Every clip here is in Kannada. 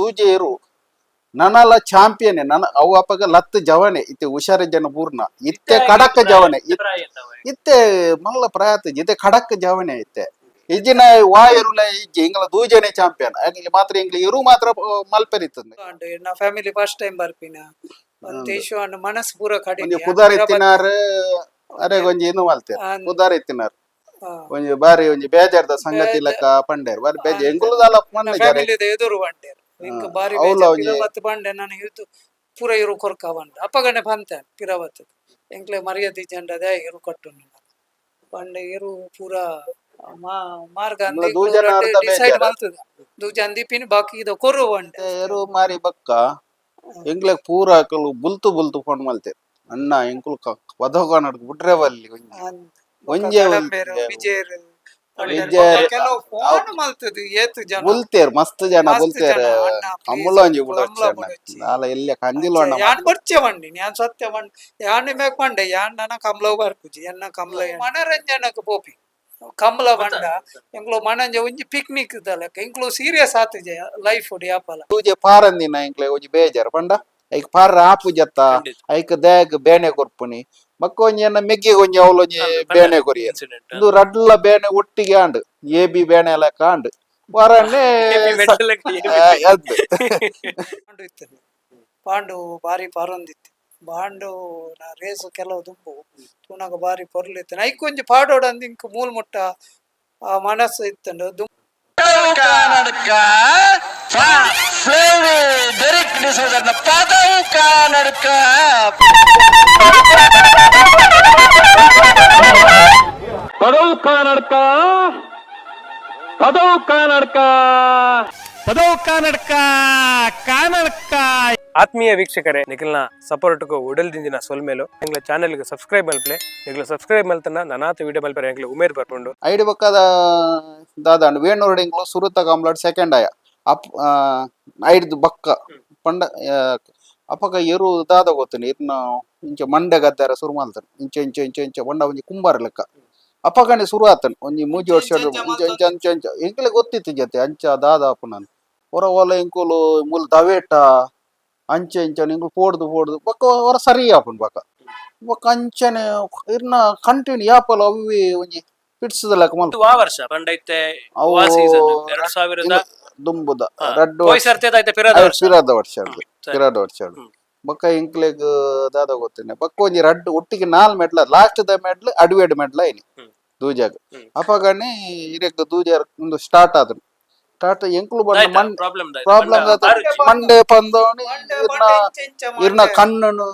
ದೂಜೆ ಇರು ನನಲ ಚಾಂಪಿಯನ್ ನನ ಅವು ಅಪ್ಪಗ ಲತ್ ಜವನೆ ಇತ್ತೆ ಹುಷಾರ ಜನ ಪೂರ್ಣ ಇತ್ತೆ ಖಡಕ್ ಜವನೆ ಇತ್- ಇತ್ತೆ ಮಲ್ಲ ಪ್ರಾಯತ ಇತ್ತೆ ಖಡಕ್ ಜವನೆ ಇತ್ತೆ. ಇಜ್ಜಿನ ವಾಯರುಲ ಇಜ್ಜಿ ಇಂಗ್ಲ ದೂಜನೆ ಚಾಂಪಿಯನ್ ಆಗ್ಲಿ ಮಾತ್ರ ಇಂಗ್ಲ ಇರು ಮಾತ್ರ ಮಲ್ಪೆರಿತಂದೆ ಅಂಡ್ ನಾ ಫ್ಯಾಮಿಲಿ ಫಸ್ಟ್ ಟೈಮ್ ಬರ್ಪಿನ. ದೇಶ ಮನಸ್ಸು ಪೂರ ಕಡಿಮೆ. ಪುದಾರ್ ಎತ್ತಿನಾರ್ ಅರೆ ಒಂಜಿ ಇನ್ನು ಮಲ್ತೇರ್ ಕುದಾರಿ ತಿನ್ನಾರ ಒಂಜಿ ಬಾರಿ ಒಂಜಿ ಬೇಜಾರ್ದ ಸಂಗತಿ ಲೆಕ್ಕ ಪಂಡೇರ್ ಬಾರಿ ಬೇಜಾರ್. ಎಂಗುಲದಾಲ ಫ್ಯಾಮಿಲಿ ಎದುರು ಬಂಡೆ ಇಂಕ ಬಾರಿ ಅವ್ಲ ಬೇಜಾರ್. ಒಂಜಿ- ಪಿರವತ್ ಬಂಡೆ ನನಗೆ ಇದು ಪೂರ ಇರು ಕೊರ್ಕ ಬಂಡ ಅಪ್ಪಗನೆ ಬಂತೆ ಪಿರವತ್ ಎಂಕ್ಲೆ ಮರ್ಯಾದೆ ಜಂಡದೆ ಇರು ಕಟ್ಟು ಬಂಡೆ ಇರು ಪೂರ ಮಾ ಮಾರ್ಗ ಇಂಗ್ಲ ದೂಜನ ಅರ್ಧ ಡಿಸೈಡ್ ಬೇಜಾರ್. ಮಾಡ್ತದ. ದೂಜ ಅಂದಿಪಿನ ಬಾಕಿ ಇದು ಕೊರು ಬಂಡೆ. ಎರು ಮಾರಿ ಬಕ್ಕ. ಎಂಗ್ಲೆಗ್ ಪೂರ ಅಕಲು ಬುಲ್ತು ಬುಲ್ತು ಫೋನ್ ಮಲ್ತೆ ಅಣ್ಣ ಎಂಕುಲು ವಧೋಗ ನಡ್ಕ ಬಿಟ್ರೆ ಬಲ್ಲಿ ಒಂಜಿ ಅಂದ್. ಒಂಜೆ ಕಡಂಬೇರು, ಒಂಜೆ ವಿಜಯರು, ಬುಲ್ತೇರ್ ಮಸ್ತ್ ಜನ ಬುಲ್ತೇರ್. ಜನ, ಬಿಡೋಚ್ಚ. ನಾಲ ಎಲ್ಲ ಕಂದಿಲು ಅಣ್ಣ ಯಾನ್ ಬರ್ಚೆ ಬಂಡಿ ಯಾನ್ ಸತ್ಯ ಬಂಡಿ ಯಾನ್ ಮೇಕ್ ಬಂಡೆ ಯಾನ್ ನನ ಕಮಲ ಬರ್ಪುಜಿ ಎನ್ನ ಕಮಲ ಮನರಂಜನಕ್ ಪೋಪಿ. ಕಮಲ ಬಂಡ ಎಂಗ್ಲೋ ಮನಂಜ ಒಂಜಿ ಪಿಕ್ನಿಕ್ ದಲಕ ಎಂಗ್ಲೋ ಸೀರಿಯಸ್ ಆತುಜೆ ಲೈಫ್ ಒಡಿ ಯಾಪಲ ತೂಜೆ ಪಾರಂದಿನ ಎಂಕ್ಲೆ ಒಂಜಿ ಬೇಜಾರ್. ಪಂಡ ಐಕ್ ಪಾರ ಆಪು ಜತ್ತ ಐಕ್ ದೇಗ್ ಬೇನೆ ಕೊರ್ಪುನಿ. ಮಕ್ಕ ಒಂಜಿ ಎನ್ನ ಮೆಗ್ಗಿ ಒಂಜಿ ಅವಳು ಒಂಜಿ ಬೇನೆ ಕೊರಿಯ ಇದು ರಡ್ಲ ಬೇನೆ ಒಟ್ಟಿಗೆ ಆಂಡ್ ಎ ಬಿ ಬೇನೆ ಎಲ್ಲ ಕಾಂಡ್. ವರನ್ನೇ ಎದ್ದು. ಪಾಂಡು ಇತ್ತು. ಪಾಂಡು ಬಾರಿ ಪಾರೊಂದಿತ್ತು. ಪಾಂಡು ನಾ ರೇಸು ಕೆಲವು ದುಂಬು. ತೂನಗ ಬಾರಿ ಪೊರ್ಲಿತ್ತು. ಐಕೊಂಜಿ ಪಾಡೋಡ ಪಾಡೋಡು ಅಂದ್ ಇಂಕ್ ಮೂಲ್ ಮುಟ್ಟ ಆ ಮನಸ್ಸು ಇತ್ತಂಡು. ದುಂಬು ಕನ್ನಡಕ ಬೆರಿಕ್ ಡಿಸೋದನ್ನ ಪದವು ಕನ್ನಡಕ ಪದವು ಕನ್ನಡಕ ಪದವು ಕನ್ನಡಕ ಪದವು ಕನ್ನಡಕ ಕನ್ನಡಕ ಆತ್ಮೀಯ ವೀಕ್ಷಕರೇ ನಿಖಿಲ್ನ ಸಪೋರ್ಟ್ಗೂ ಉಡಲ್ದಿಂದಿನ ಸೊಲ್ಮೇಲು ನಿಂಗ್ಲ ಚಾನೆಲ್ಗೆ ಸಬ್ಸ್ಕ್ರೈಬ್ ಮಲ್ಪಲೆ ನಿಂಗ್ಲ ಸಬ್ಸ್ಕ್ರೈಬ್ ಮಲ್ತನ ನನಾತ ವಿಡಿಯೋ ಮಲ್ಪರೆ ಎಂಗ್ಲ ಉಮೇರ್ ಬರ್ಕೊಂಡು ಐಡಿ ಬಕ್ಕದ ದಾದಾಂಡ್ ವೇಣೂರು ಇಂಗ್ಲು ಸುರುತ ಕಾಂಬ್ಲಾಡ್ ಸೆಕೆಂಡ್ ಆಯ ಅಪ್ ಐಡ್ದು ಬಕ್ಕ ಪಂಡ ಅಪ್ಪಗ ಎರು ದಾದ ಗೊತ್ತೇನೆ ಇರ್ನ ಇಂಚ ಮಂಡೆ ಗದ್ದಾರ ಶುರು ಮಾಡ್ತಾನೆ ಇಂಚ ಇಂಚ ಇಂಚ ಇಂಚ ಬಂಡ ಒಂಜಿ ಕುಂಬಾರ ಲೆಕ್ಕ ಅಪ್ಪಗನೆ ಶುರು ಆತನ್ ಒಂಜಿ ಮೂಜಿ ವರ್ಷ ಇಂಚ ಇಂಚ ಇಂಚ ಇಂಚ ಎಂಕ್ಲೆ ಗೊತ್ತಿತ್ತು ಜತೆ ಅಂಚ ದಾದ ಅಪ್ಪ ನಾನು ಹೊರ ಹೊಲ ಇಂಕುಲು ಮುಲ್ ದವೇಟ ಅಂಚ ಇಂಚ ಇಂಕುಲು ಪೋಡ್ದು ಪೋಡ್ದು ಬಕ್ಕ ಹೊರ ಸರಿ ಆಪನ್ ಬಕ್ಕ. ಬಕ್ಕ ಅಂಚನೆ ಇರ್ನ ಕಂಟಿನ್ಯೂ ಯಾಪಲ ಅವಿ ಒಂಜಿ ಪಿಡ್ಸದ ಲೆಕ್ಕ ಮಲ್ಪ ಆ ವರ್ಷ ಪಂಡೈತೆ ಅವು ಆ ಸೀಸನ್ ಎರಡ್ ಸಾವಿರದ ದುಂಬುದ. ರೆಡ್ ರಡ್ಡು ಹೋಯ್ ಸರ್ತಿ ಆಯ್ತು? ಪಿರದ ವರ್ಷ? ಪಿರಾದ ವರ್ಷ. ಪಿರಾದ ವರ್ಷ ಬಕ್ಕ ಇಂಕ್ಲೆಗ್ ದಾದ ಗೊತ್ತೇನೆ. ಬಕ್ಕ ಒಂಜಿ ರಡ್ಡು ಒಟ್ಟಿಗೆ ನಾಲ್ ಮೆಟ್ಲ ಲಾಸ್ಟ್ ದ ಮೆಟ್ಲ್ ಅಡ್ವೇಡ್ ಮೆಟ್ಲ ಐನಿ. ದೂಜಾಗ. ಅಪಗಣೆ ದೂಜಾರ್ ದೂಜಾರ ಒಂದು ಸ್ಟಾರ್ಟ್ ಆದ್ರು. ಎಂಕ್ಲು ಬಂದ ಮಣ್ ಪ್ರಾಬ್ಲಮ್ ಪ್ರಾಬ್ಲಮ್ ಮಂಡೆ ಇಂಚ ಇಂಚ ಇರ್ನ ಕಣ್ಣನು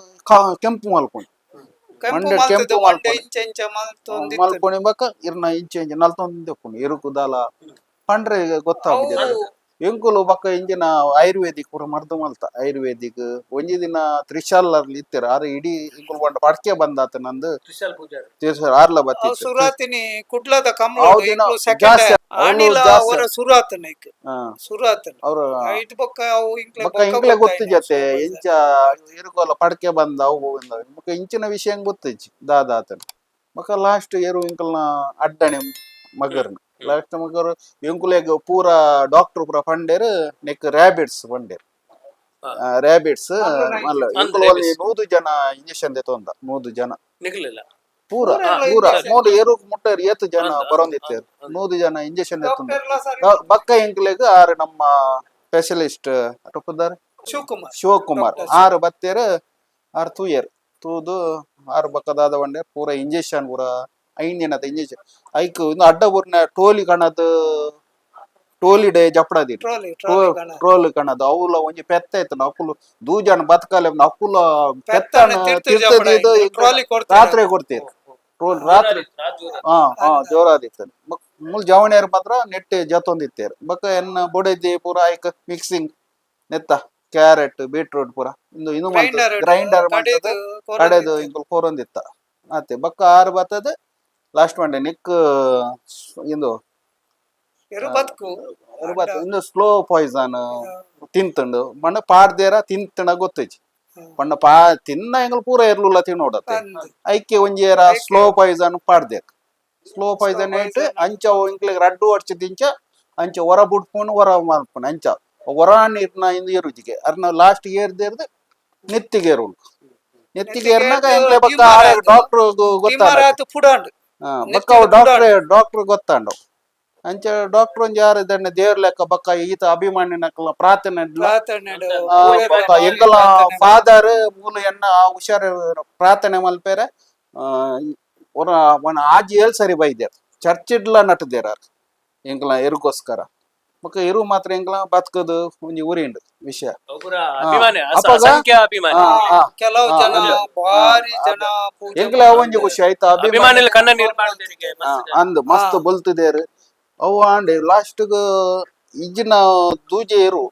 ಕೆಂಪು ಮಲ್ಕೊಂಡು. ಕೆಂಪು ಮಂಡೆ ಕೆಂಪು ಮಲ್ಕೊಂಡು. ಬಕ್ಕ ಇರ್ನ ಇಂಚೆ ಇಂಚೆ ನಲ್ತೊಂದು ಎರುಕು ದಾಲ ಪಂಡ್ರೆ ಗೊತ್ತಾಗಿದೆ ಎಂಕುಲು ಬಕ್ಕ ಇಂಜಿನ ಆಯುರ್ವೇದಿಕ್ ಪೂರ ಮರ್ದು ಮಲ್ತ. ಆಯುರ್ವೇದಿಕ್ ಒಂಜಿ ದಿನ ತ್ರಿಶಾಲ್ ಅಲ್ಲಿ ಇತ್ತಿರ. ಆರ ಇಡೀ ಇಂಕುಲು ಬಂಡ ಪಡ್ಕೆ ಬಂದಾತ ನಂದು. ತೀರ್ಸ ಆರ್ಲ ಬತ್ತಿ ಸುರಾತಿನಿ ಕುಡ್ಲದ ಕಮಲ ಸುರಾತನ ಸುರಾತನ. ಅವ್ರ ಐಟ್ ಬೊಕ್ಕ ಬಕ್ಕ ಇಂಕ್ಲೆ ಗೊತ್ತು. ಜತೆ ಇಂಚ ಇರುಕೋಲ ಪಡ್ಕೆ ಬಂದ ಅವು ಬಕ್ಕ ಇಂಚಿನ ವಿಷಯ ಗೊತ್ತಿಜ್ಜಿ ದಾದಾತನ. ಬಕ್ಕ ಲಾಸ್ಟ್ ಏರು ಇಂಕಲ್ನ ಅಡ್ಡಣೆ ಮಗರ್ನ. ಲಾಸ್ಟ್ ಮಗರು ಎಂಕುಲೆಗ್ ಪೂರ ಡಾಕ್ಟರ್ ಪೂರ ಪಂಡೆರ್ ನೆಕ್ ರ್ಯಾಬಿಟ್ಸ್ ಪಂಡೆರ್. ರ್ಯಾಬಿಟ್ಸ್ ಮಲ್ಲ ಅಂದ್ರೆ ಇಂಕುಲು ನೂದು ಜನ ಇಂಜೆಕ್ಷನ್ ದೆತೊಂದ ನೂದು ಜನ. ಪೂರ ಪೂರ ಮೂರು ಏರು ಮುಟ್ಟರ್ ಏತು ಜನ? ಬರೋಂದಿತ್ತೇರು ನೂದು ಜನ ಇಂಜೆಕ್ಷನ್. ಬ- ಬಕ್ಕ ಇಂಕುಲೆಗ್ ಆರು ನಮ್ಮ ಸ್ಪೆಷಲಿಸ್ಟ್ ಅಟುಪದಾರೆ ಶಿವಕುಮಾರ್. ಶಿವಕುಮಾರ್. ಆರು ಬತ್ತೇರ್ ಆರು ತೂಯರ್. ತೂದು ಆರು ಬಕ್ಕದಾದ ಒಂಡೆ ಪೂರ ಇಂಜೆಕ್ಷನ್ ಪೂರ ಐನ್ಯನದ ಇಂಜೆಕ್ಷನ್ ಐಕ್ ಇನ್ನು ಅಡ್ಡ ಪೂರ್ನ ಟೋಲಿ ಕಣದ ಟೋಲಿ ಡೇ ಜಪ್ಪಡದಿ ಟ್ರೋಲಿ ಟ್ರೋಲಿ ಗಣ. ಟ್ರೋಲ್ ಕಣದ ಅವುಲ ಒಂಜಿ ಪೆತ್ತ ಇತ್ತು ಅಕುಲು ದೂಜನ ಬತ್ಕಾಲೆ ಅಕುಲ ಪೆತ್ತನ ಪೆತ್ತನ ತಿರ್ತು ತಿರ್ತದಿದ್ದು ಟ್ರಾಲಿ. ರಾತ್ರಿ ಕೊಡ್ತೀರಿ ಟ್ರೋಲ್ ರಾತ್ರಿ. ಹಾ ಹಾ ಜೋರಾದಿತ್ತು. ಮುಲ್ ಜವಣಿಯರ್ ಮಾತ್ರ ನೆಟ್ ಜತೊಂದಿತ್ತೇರ್. ಬಕ ಎನ್ನ ಬೊಡೆದಿ ಪೂರ ಐಕ್ ಮಿಕ್ಸಿಂಗ್ ನೆತ್ತ ಕ್ಯಾರೆಟ್ ಬೀಟ್ರೂಟ್ ಪೂರ. ಇಂದು ಇನ್ನು ಗ್ರೈಂಡರ್ ಕಡೆದು ಇಂಕುಲ್ ಕೊರೊಂದಿತ್ತ. ಮತ್ತೆ ಬಕ್ಕ ಆರು ಬರ್ತದೆ ಲಾಸ್ಟ್ ಮಂಡೆ ನಿಕ್ ಇಂದು ಇಂದು ಬದುಕು ಸ್ಲೋ ಪಾಯ್ಸನ್ ತಿಂತಂಡು. ಮಣ್ಣ ಪಾಡ್ದೇರ ತಿಂತಣ ಗೊತ್ತೈಜಿ ಪಂಡ ಪಾ ತಿನ್ನ ಎಂಗಲ್ ಪೂರ ಇರ್ಲಿಲ್ಲ ತಿನ್ನೋಡತ್ತೆ. ಐಕೆ ಒಂಜೇರ ಸ್ಲೋ ಪಾಯ್ಸನ್ ಪಾಡ್ದೇಕ್ ಸ್ಲೋ ಪಾಯ್ಸನ್ ಇಟ್ಟು ಅಂಚ ಇಂಕ್ಲಿಗೆ ರಡ್ಡು ವರ್ಷ ದಿಂಚ ಅಂಚ ಹೊರ ಬುಡ್ಪುಣ್ ಹೊರ ಮಾಡ್ಕೊಂಡು ಅಂಚ. ಹೊರ ನೀರ್ನ ಇಂದು ಇರುಜಿಗೆ ಅರ್ನ ಲಾಸ್ಟ್ ಇಯರ್ ನೆತ್ತಿಗೆ ನೆತ್ತಿಗೇರು ನೆತ್ತಿಗೆ ಏರ್ನಾಗ ಎಂಗ್ಲೆ ಬಕ್ಕ ಡಾಕ್ಟರ್ ಗೊತ್ತಾಗ ಬಕ್ಕ ಅವು ಡಾಕ್ಟರ್ ಡಾಕ್ಟರ್ ಗೊತ್ತಾಂಡು. ಅಂಚ ಡಾಕ್ಟರ್ ಒಂಜಿ ಯಾರು ಇದನ್ನ ದೇವ್ರ ಲೆಕ್ಕ ಬಕ್ಕ ಈತ ಅಭಿಮಾನಿನಕ್ಲ ಪ್ರಾರ್ಥನೆ ಎಂಗಲ ಫಾದರ್ ಮೂಲ ಎನ್ನ ಹುಷಾರ ಪ್ರಾರ್ಥನೆ ಮಲ್ಪೇರೆ ಆಜಿ ಏಳ್ ಸರಿ ಬೈದ್ಯಾರ ಚರ್ಚ್ ಇಡ್ಲ ನಟದೇರ ಎಂಗಲ ಎರುಗೋಸ್ಕರ. ಬಕ್ಕ ಇರು ಮಾತ್ರ ಎಂಕಲ ಬದುಕದು ಒಂಜಿ ಊರಿಂಡು ವಿಷಯ. ಕೆಲವು ಜನ ಭಾರಿ ಜನ ಪೂಜೆ ಎಂಕಲ ಒಂಜಿ ಖುಷಿ ಆಯ್ತಾ? ಅಂದ್ ಮಸ್ತ್ ಬಲ್ತಿದೇರು ಅವು ಆಂಡೆ ಲಾಸ್ಟ್ ಇಜ್ಜಿನ ದೂಜೆ ಇರು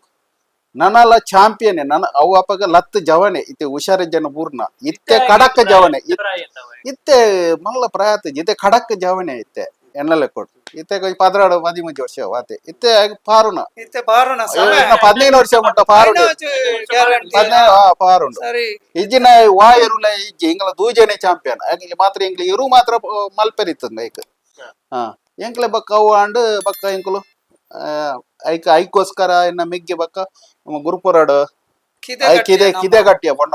ನನಲ ಚಾಂಪಿಯನ್ ನನ ಅವು ಅಪ್ಪಗ ಲತ್ ಜವನೆ ಇತ್ತೆ ಹುಷಾರ ಜನ ಪೂರ್ಣ. ಇತ್ತೆ ಖಡಕ್ ಜವನೆ. ಇತ್- ಇತ್ತೆ ಮಲ್ಲ ಪ್ರಾಯತ ಇತ್ತೆ ಖಡಕ್ ಜವನೆ ಇತ್ತೆ. ಎನ್ನಲೆ ಕೊಟ್ಟು ಇತ್ತೆ ಪದ್ರಾಡು ಪದಿಮೂಜಿ ವರ್ಷ ವಾತೆ. ಇತ್ತೆ ಪಾರುಣ. ಇತ್ತೆ ಬಾರಣ ಇನ್ನ ಪದಿನೈದು ವರ್ಷ ಮಟ್ಟ ಪಾರುಡು ಆ, ಪಾರುಂಡು ಇಜ್ಜಿನ ವಾಯರುಲ ಇಜ್ಜಿ ಇಂಗ್ಲ ದೂಜನೆ ಚಾಂಪಿಯನ್ ಎಂಗ್ಲಿ ಮಾತ್ರ ಇಂಗ್ಲಿ ಇರು ಮಾತ್ರ ಮಲ್ಪೆರಿತ್ತಂದ ಐಕ್ ಹಾ. ಎಂಕ್ಲೆ ಬಕ್ಕ ಅವು ಆಂಡ್ ಬಕ್ಕ ಎಂಕ್ಲು ಆ, ಐಕ ಐಕೋಸ್ಕರ ಇನ್ನ ಮೆಗ್ಗೆ ಬಕ್ಕ ಗುರುಪುರಾಡು. ಕಿದೆ ಕಿದೆ ಕಟ್ಟಿಯ ಬಣ್ಣ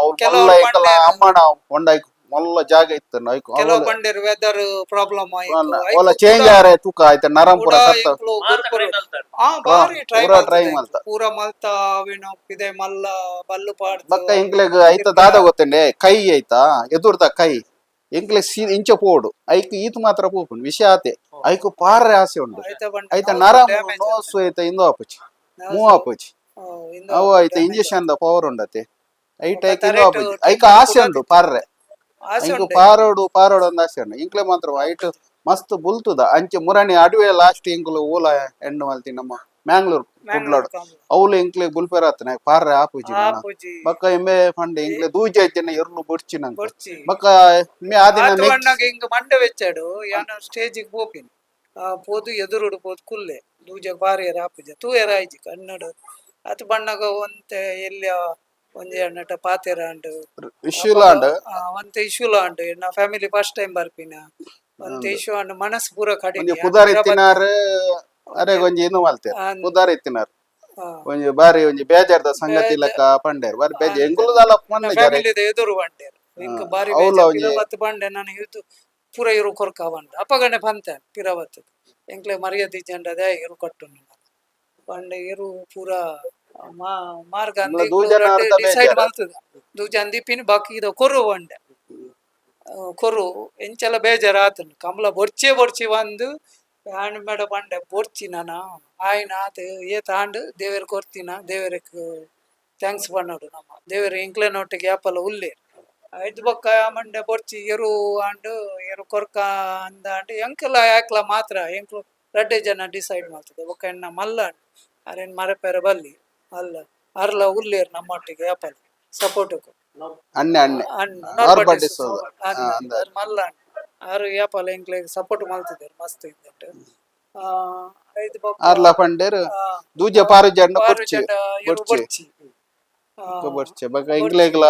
ಅಮ್ಮಣ ಹೊಂಡ ಐಕ್ ಮೊಲ್ಲ ಜಾಗ ಇತ್ತು ಐಕ್ ಕೆಲವು ಬಂದಿರು ವೆದರ್ ಪ್ರಾಬ್ಲಮ್ ಅವಲ ಚೇಂಜ್ ಆರೆ ತೂಕ ಆಯ್ತು ನರಂಪುರ ಸತ್ತ ಹಾ ಬಾರಿ ಟ್ರೈ ಪೂರ try ಮಲ್ತ. ಪೂರ ಮಲ್ತ ಅವಿನ ಪಿದೆ ಮಲ್ಲ ಬಲ್ಲು ಪಾಡ್ದು. ಬಕ್ಕ ಎಂಕ್ಲೆಗ್ ಐತ ದಾದ ಗೊತ್ತಂಡೆ ಕೈ ಐತಾ ಎದುರ್ದ ಕೈ. ಎಂಕ್ಲೆ ಸಿ ಇಂಚ ಪೋಡು. ಐಕ್ ಈತ್ ಮಾತ್ರ ಪೋಪುಂಡು ವಿಷಯ ಆತೆ. ಐಕ್ ಪಾರ್ರೆ ಆಸೆ ಉಂಡು ಐತ ಬಂಡ ಐತ ನರ ನೋಸು ಐತ ಇಂದು ಆಪುಚಿ. ಮೂ ಆಪುಚಿ. ಅವು ಐತ ಇಂಜೆಕ್ಷನ್ ದ ಪವರ್ ಉಂಡತೆ ಐಟ್ ಐಕ್ ಇಂದು ಆಪುಚಿ. ಐಕ ಆಸೆ ಉಂಡು ಪಾರ್ರೆ. ಇಂಕು ಪಾರೋಡು ಪಾರೋಡು ಒಂದು ಆಸೆಂಡು ಇಂಕ್ಲೆ ಮಾತ್ರ ವೈಟ್ ಮಸ್ತ್ ಬುಲ್ತುದ. ಅಂಚೆ ಮುರಣಿ ಅಡುವೆ ಲಾಸ್ಟ್ ಇಂಕ್ಲು ಊಲ ಎಂಡ್ ಮಲ್ತಿ ನಮ್ಮ ಮ್ಯಾಂಗ್ಳೂರ್ ಕುಡ್ಲೋಡ್. ಅವ್ಲು ಇಂಕ್ಲೆ ಗುಲ್ಪೆರ ಆತನ ಪಾರ್ರೆ ಆಪುಜಿ ಬಕ್ಕ ಎಮ್ಮೆ ಫಂಡೆ ಇಂಕ್ಲೆ ದೂಜೆ ಅಜ್ಜನ ಎರ್ಲು ಬುಡ್ಚಿನ ಬಕ್ಕ ಎಮ್ಮೆ ಆದಿನ ಇಂಗ ಮಂಡೆ ವೆಚ್ಚಾಡು ಯಾನ ಸ್ಟೇಜಿಗೆ ಹೋಪಿನ ಪೋದು ಎದುರುಡು ಪೋದು ಕುಲ್ಲೆ ದೂಜ ಬಾರಿ ಆಪುಜ. ತೂಯರ ಆಯ್ಜಿ ಕನ್ನಡ. ಅತ್ ಬಣ್ಣಗ ಒಂತೆ ಎಲ್ಲಿ ಒಂಜಿ ಎಣ್ಣಟ ಪಾತೆರ ಅಂಡು ಒಂತ ಇಶ್ಯೂಲ ಅಂಡು ನಾ ಫ್ಯಾಮಿಲಿ ಫಸ್ಟ್ ಟೈಮ್ ಬರ್ಪಿನ ಒಂತ ಇಶ್ಯೂ ಅಂಡು ಮನಸ್ಸು ಪೂರ ಕಡಿಮೆ. ಕುದಾರಿ ಪುದಾರ್ ಎತ್ತಿನಾರ್ ಅರೆ ಒಂಜಿ ಇನ್ನು ಮಲ್ತೇರ್ ಅಂದ್- ಪುದಾರ್ ಎತ್ತಿನಾರ್ ಒಂಜಿ ಬಾರಿ ಒಂಜಿ ಬೇಜಾರ್ದ ಸಂಗತಿ ಲೆಕ್ಕ ಪಂಡೇರ್. ಬಾರಿ ಬೇಜಾರ್. ಎಂಗುಲದಲ್ಲ ಪಂಡ ಫ್ಯಾಮಿಲಿ ಎದುರು ಪಂಡೇರ್. ಇಂಕ ಬಾರಿ ಬೇಜಾರ್. ಪಿರವತ್ತು ಬಂಡೆ ನನಗೆ ಇದು ಪೂರ ಇರು ಕೊರ್ಕ ಬಂಡ ಅಪಗಣೆ ಪಂತೆ ಪಿರವತ್ತು ಎಂಕ್ಲೆ ಮರ್ಯಾದಿ ಜಂಡದ ಇರು ಕಟ್ಟು ಪಂಡೆ ಇರು ಪೂರ ಇಂಗ್ಲ ದೂಜನ ಅರ್ಧ ಡಿಸೈಡ್ ಮಾಡ್ತದೆ ಮಾಡ್ತದ. ದೂಜನ್ ದಿಪಿನ ಬಾಕಿ ಇದು ಕೊರು ಎಂಚಲ ಬೇಜಾರ ಆತನು ಕಮಲ ಬೊರ್ಚೆ ಬೊರ್ಚಿ ಒಂದು ಹ್ಯಾಂಡ್ ಮೇಡ ಬಂಡೆ ಬೊರ್ಚಿ ನಾನು? ಆಯ್ನ ಆತ ಏ ತಾಂಡು ದೇವರ ಕೊರ್ತಿನ? ದೇವರಕ್ಕೆ ಥ್ಯಾಂಕ್ಸ್ ಬಣ್ಣೋಡು ನಮ್ಮ. ದೇವರ ಇಂಕ್ಲೆ ನೋಟಿಗೆ ಯಾಪಲ್ಲ ಉಲ್ಲೆ. ಐದು ಬೊಕ್ಕ ಮಂಡೆ ಬೊರ್ಚಿ ಎರು ಆಂಡು ಎರು ಕೊರ್ಕ ಅಂದ ಅಂಡು ಎಂಕಲ ಯಾಕ್ಲ ಮಾತ್ರ ಎಂಕ್ಲು ರಡ್ಡೆ ಜನ ಡಿಸೈಡ್ ಮಾಡ್ತದೆ. ಒಕ್ಕ ಎನ್ನ ಮಲ್ಲ ಅರೇನ್ ಮರಪೆರ ಬಲ್ಲಿ. ಅಲ್ಲ ಅರ್ಲ ಉಲ್ಲೇರು ನಮ್ಮೊಟ್ಟಿಗೆ ಯಾಪಲ್ಲ ಸಪೋರ್ಟು ಅಣ್ಣೆ ಅಣ್ಣೆ. ಅಣ್ಣ. ಹಾ, ಅಂದ. ಮಲ್ಲ ಆರು ಯಾಪಲ್ಲ ಎಂಕ್ಲೆ ಸಪೋರ್ಟ್ ಮಲ್ತಿದ್ದಾರೆ ಮಸ್ತ್ ಇದ್ದಂಟು ಆ ಐದು ಬೊಕ್ಕ ಆರ್ಲ ಪಂಡೇರ್ ಆ, ದೂಜೆ ಪಾರು ಜಂಡ ಬಾರು ಕೊರ್ಚಿ ಜಂಡ ಇರು ಕೊರ್ಚಿ ಬರ್ಚಿ ಆ, ಬಕ ಇಂಗ್ಲೇಗ್ಲ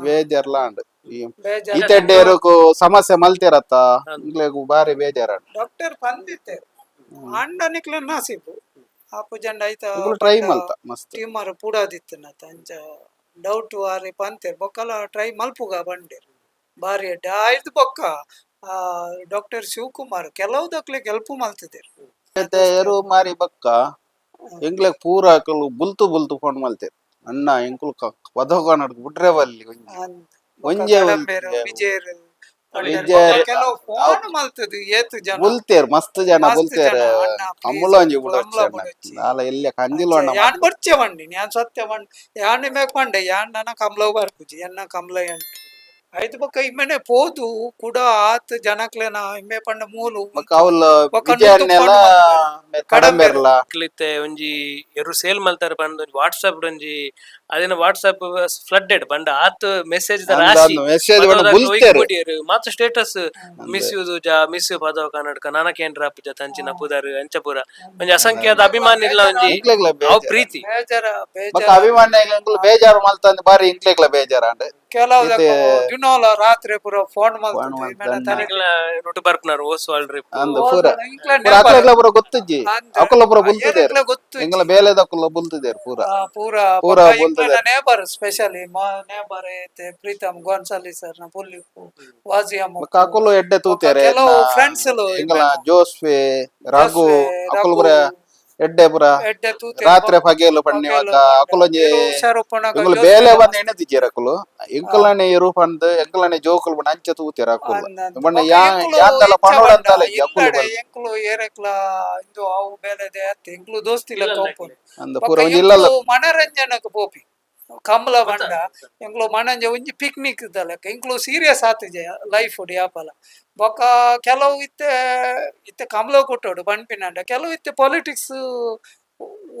ಬೇಜಾರ್ಲಾಂಡ್ ಬೇಜಾರ್ ಈತೆಡ್ಡೇರುಕು ಸಮಸ್ಯೆ ಮಲ್ತಿರತ್ತ? ಇಂಗ್ಲೇಗು ಬಾರಿ ಬೇಜಾರ ಡಾಕ್ಟರ್ ಬಂದಿತ್ತೆ ಅಂಡನಿಕ್ಲ ನಾಸಿಬು. ಆಪು ಜಂಡ ಐತ ಟ್ರೈ ಮಲ್ತ ಮಸ್ತ್. ಟ್ಯೂಮರ್ ಪೂಡಾದಿತ್ತನ ಅಂಚ ಡೌಟ್ ಆರೆ ಪಂತೆ ಬೊಕ್ಕಲ ಟ್ರೈ ಮಲ್ಪುಗ ಬಂಡೆ. ಬಾರಿ ಅಡ್ಡ ಆಯ್ತು ಬೊಕ್ಕ ಆ ಡಾಕ್ಟರ್ ಶಿವಕುಮಾರ್ ಕೆಲವುದಕ್ಲೆ ಹೆಲ್ಪ್ ಮಲ್ತಿದ್ರು ಮತ್ತೆ ಎರು ಮಾರಿ ಬಕ್ಕ ಎಂಗ್ಲೆಗ್ ಪೂರ ಕಲು ಬುಲ್ತು ಬುಲ್ತು ಕೊಂಡು ಮಲ್ತೇರ್ ಅಣ್ಣ ಎಂಕುಲ್ ಒದಗ ನಡ್ಕ ಬಿಟ್ರೆ ಬಲ್ಲಿ ಒಂಜೆ. ಒಂಜೆ ಜನ? ಬುಲ್ತೇರ್ ಮಸ್ತ್ ಜನ ಬುಲ್ತೇರ್ ಜನ, ಅಣ್ಣ, ಅಮ್ಮುಲ ಒಂಜಿ ಬಿಡೋಚ್ಚ. ನಾಲ ಎಲ್ಲಿ ಕಂದಿಲ್ ಯಾನ್ ಬರ್ಚೆ ಬಂಡಿ ಯಾನ್ ಸತ್ಯ ಬಂಡಿ? ಯಾನ್ ಮೇಕ್ ಬಂಡೆ? ಯಾನ್ ನನ್ನ ಕಮಲ ಬರ್ಪುಜಿ ಎನ್ನ ಕಮಲ ಎನ್ ಐದು ಬೊಕ್ಕ ಇಮ್ಮೆನೆ ಪೋದು ಕೂಡ ಆತ್ ಜನಕ್ಲೆನ ಇಮ್ಮೆ ಪಂಡ ಮೂಲು ಅವ್ಲ ಬೊಕ್ಕ ವಿಜಯನ್ನೆಲ್ಲ ಕಡಂಬೆರ್ಲ. ಕ್ಲಿತ್ತೆ ಒಂಜಿ ಎರು ಸೇಲ್ ಮಲ್ತಾರೆ ಬಂದು ವಾಟ್ಸಪ್ ಒಂಜಿ ಅದೇನ ವಾಟ್ಸಪ್ ಫ್ಲಡ್ಡೆಡ್ ಬಂಡ ಆತ್ ಮೆಸೇಜ್ ದ ರಾಶಿ. ಮೆಸೇಜ್ ಬುಲ್ತೇರ್. ಸ್ಟೇಟಸ್ ಮಿಸ್ ಯೂಸ್ ಜಾ ಮಿಸ್ ಯು ಪದವ ಕನ್ನಡಕ ಅಪ್ಪ ಅಪ್ಪುಜ ತಂಚಿನ ಪುದರ್ ಎಂಚಪುರ ಒಂಜಿ ಅಸಂಖ್ಯಾತ ಅಭಿಮಾನಿ ಇಲ್ಲ ಒಂಜಿ ಅವ್ ಪ್ರೀತಿ. ಬೇಜಾರ ಬೇಜಾರ. ಅಭಿಮಾನ ಬೇಜಾರು ಮಲ್ತಂದ್ ಬಾರಿ ಇಂಕ್ಲೆಗ್ಲ ಬೇಜಾರ ಅಂಡ್ ಕೆಲವು ದಿನೋಲ ರಾತ್ರಿ ಪೂರ ಫೋನ್ ಅಂದ ಪೂರ. ಪೂರ ಅಕ್ಲೆಗ್ಲ ಪೂರ ಗೊತ್ತಿಜ್ಜಿ ಅಕುಲ ಪೂರ ಬುಲ್ತಿದೇರು ಗೊತ್ತು? ಎಂಗ್ಲ ಬೇಲೆದ ಅಕುಲ ಬುಲ್ತಿದೇರು ಪೂರ. ಆ, ಪೂರ ಪೂರ ಪೂರ ಬೊಲ್ತದೆ. ನೇಬರ್ ಸ್ಪೆಷಲಿ ನೇಬರ್ ಐತೆ ಪ್ರೀತಮ್ ಗೋನ್ಸಾಲಿ ಸರ್ನ ಎಡ್ಡೆ ತೂತೇರೆ ಕೆಲವು ಫ್ರೆಂಡ್ಸ್ ಎಂಗ್ಲ ಜೋಸ್ವೆ ರಾಘು ಅಕಲ ಪೂರ ಎಡ್ಡೆ ಪುರ. ಎಡ್ಡೆ ತೂತೆ ರಾತ್ರಿ ಪಗೆಲು ಪಣ್ಣಿವಾಗ ಅಕುಲೊಂಜಿ ಎಂಗ್ಲ ಬೇಲೆ ಬಂದ್ ಎಣ್ಣೆದಿಜ್ಜೇರ್ ಅಕುಲು? ಎಂಕಲನೆ ಇರು ಪಂದ್ ಎಂಕಲನೆ ಜೋಕುಲು ಬಣ್ಣ ಅಂಚ ತೂತಿರ ಅಕುಲು? ಬಣ್ಣ ಯಾ ಯಾಂದಲ ಪನೋಡ ಅಂತಲ್ಲ ಅಕುಲು ಎಂಕ್ಲು ಏರೆಕ್ಲ ಇಂದು ಅವು ಬೇಲೆದೆ ಅತ್ತೆ ಎಂಕ್ಲು ದೋಸ್ತಿಲ ಕೋಪುನು ಅಂದ ಪೂರ ಇಲ್ಲಲ್ಲ. ಮನರಂಜನಕ್ ಪೋಪಿ. ಕಮಲ ಬಂಡ ಎಂಕ್ಲು ಮನಂಜ ಒಂಜಿ ಪಿಕ್ನಿಕ್ ದಲಕ ಎಂಕ್ಲು ಸೀರಿಯಸ್ ಆತುಜೆ ಲೈಫ್ ಯಾಪಲ ಬೊಕ ಕೆಲವು ಇತ್ತೆ ಇತ್ತೆ ಕಮಲ ಕೊಟ್ಟೋಡು ಬಣ್ಪಿನಂಡ, ಕೆಲವು ಇತ್ತೆ ಪಾಲಿಟಿಕ್ಸ್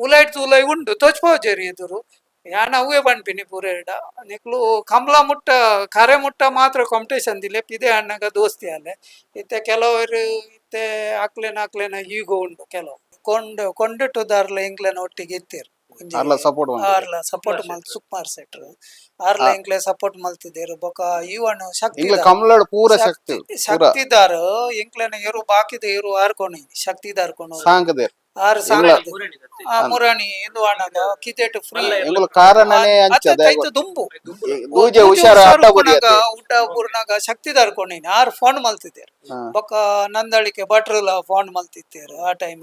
ಉಲೈಟ್ ಉಲೈ ಉಂಡು ತೋಚ್ಪೋಜರಿ ಎದುರು. ಯಾಣ ಅವೇ ಬಣ್ಪಿನಿ ಪೂರೇಡ. ನಿಕ್ಲು ಕಮಲ ಮುಟ್ಟ, ಕರೆ ಮುಟ್ಟ ಮಾತ್ರ ಕಾಂಪಿಟೇಷನ್ ದಿಲೆ ಇದೇ ಅಣ್ಣಗ ದೋಸ್ತಿ ಅಲ್ಲೇ. ಇತ್ತೆ ಕೆಲವರು ಇತ್ತೆ ಅಕ್ಲೇನ ಅಕ್ಲೇನ ಈಗೋ ಉಂಡು ಕೆಲವು. ಕೊಂಡು ಕೊಂಡಿಟ್ಟು ದಾರ್ಲ ಎಂಕ್ಲೆನ ಒಟ್ಟಿಗೆ ಇತ್ತೀರು. ಅರ್ಲ ಸಪೋರ್ಟ್ ಆರ್ಲ ಸಪೋರ್ಟ್ ಮಲ್ತ್ ಸುಕುಮಾರ್ ಸೆಟ್ರ್ ಆರ್ಲ ಎಂಕ್ಲೆ ಸಪೋರ್ಟ್ ಮಲ್ತಿದೆರ್ ಬೊಕ ಇವನ್ ಶಕ್ತಿ ಇಂಗ್ಲ ಕಮಲಾಡ್ ಪೂರ ಶಕ್ತಿ ಶಕ್ತಿದಾರ್ ಎಂಕ್ಲೆನ ಇರು ಬಾಕಿದ ಇರು ಆರ್ಕೊನಿ ಶಕ್ತಿದಾರ್ ಕೊನು ಸಾಂಗದೇರ್ ಆರ್ ಸಾಂಗ್ ಆ ಮುರಾಣಿ ಎಂದು ಅಣ್ಣಗ ಕಿತೆಟ್ ಫ್ರೀ ಎಂಗ್ಲ ಕಾರಣನೇ ಅಂಚದ ದುಂಬು. ದೂಜೆ ಹುಷಾರ ಅಡ್ಡ ಬುದಿಯತೆ ಊಟ ಬುರ್ನಾಗ ಶಕ್ತಿದಾರ್ ಕೊಂಡಿನಿ ಆರ್ ಫೋನ್ ಮಲ್ತಿದ್ದೇರು ಹಾ. ಬೊಕ ನಂದಳಿಕೆ ಭಟ್ರಲ ಫೋನ್ ಮಲ್ತಿದ್ದೇರು ಆ ಟೈಮ್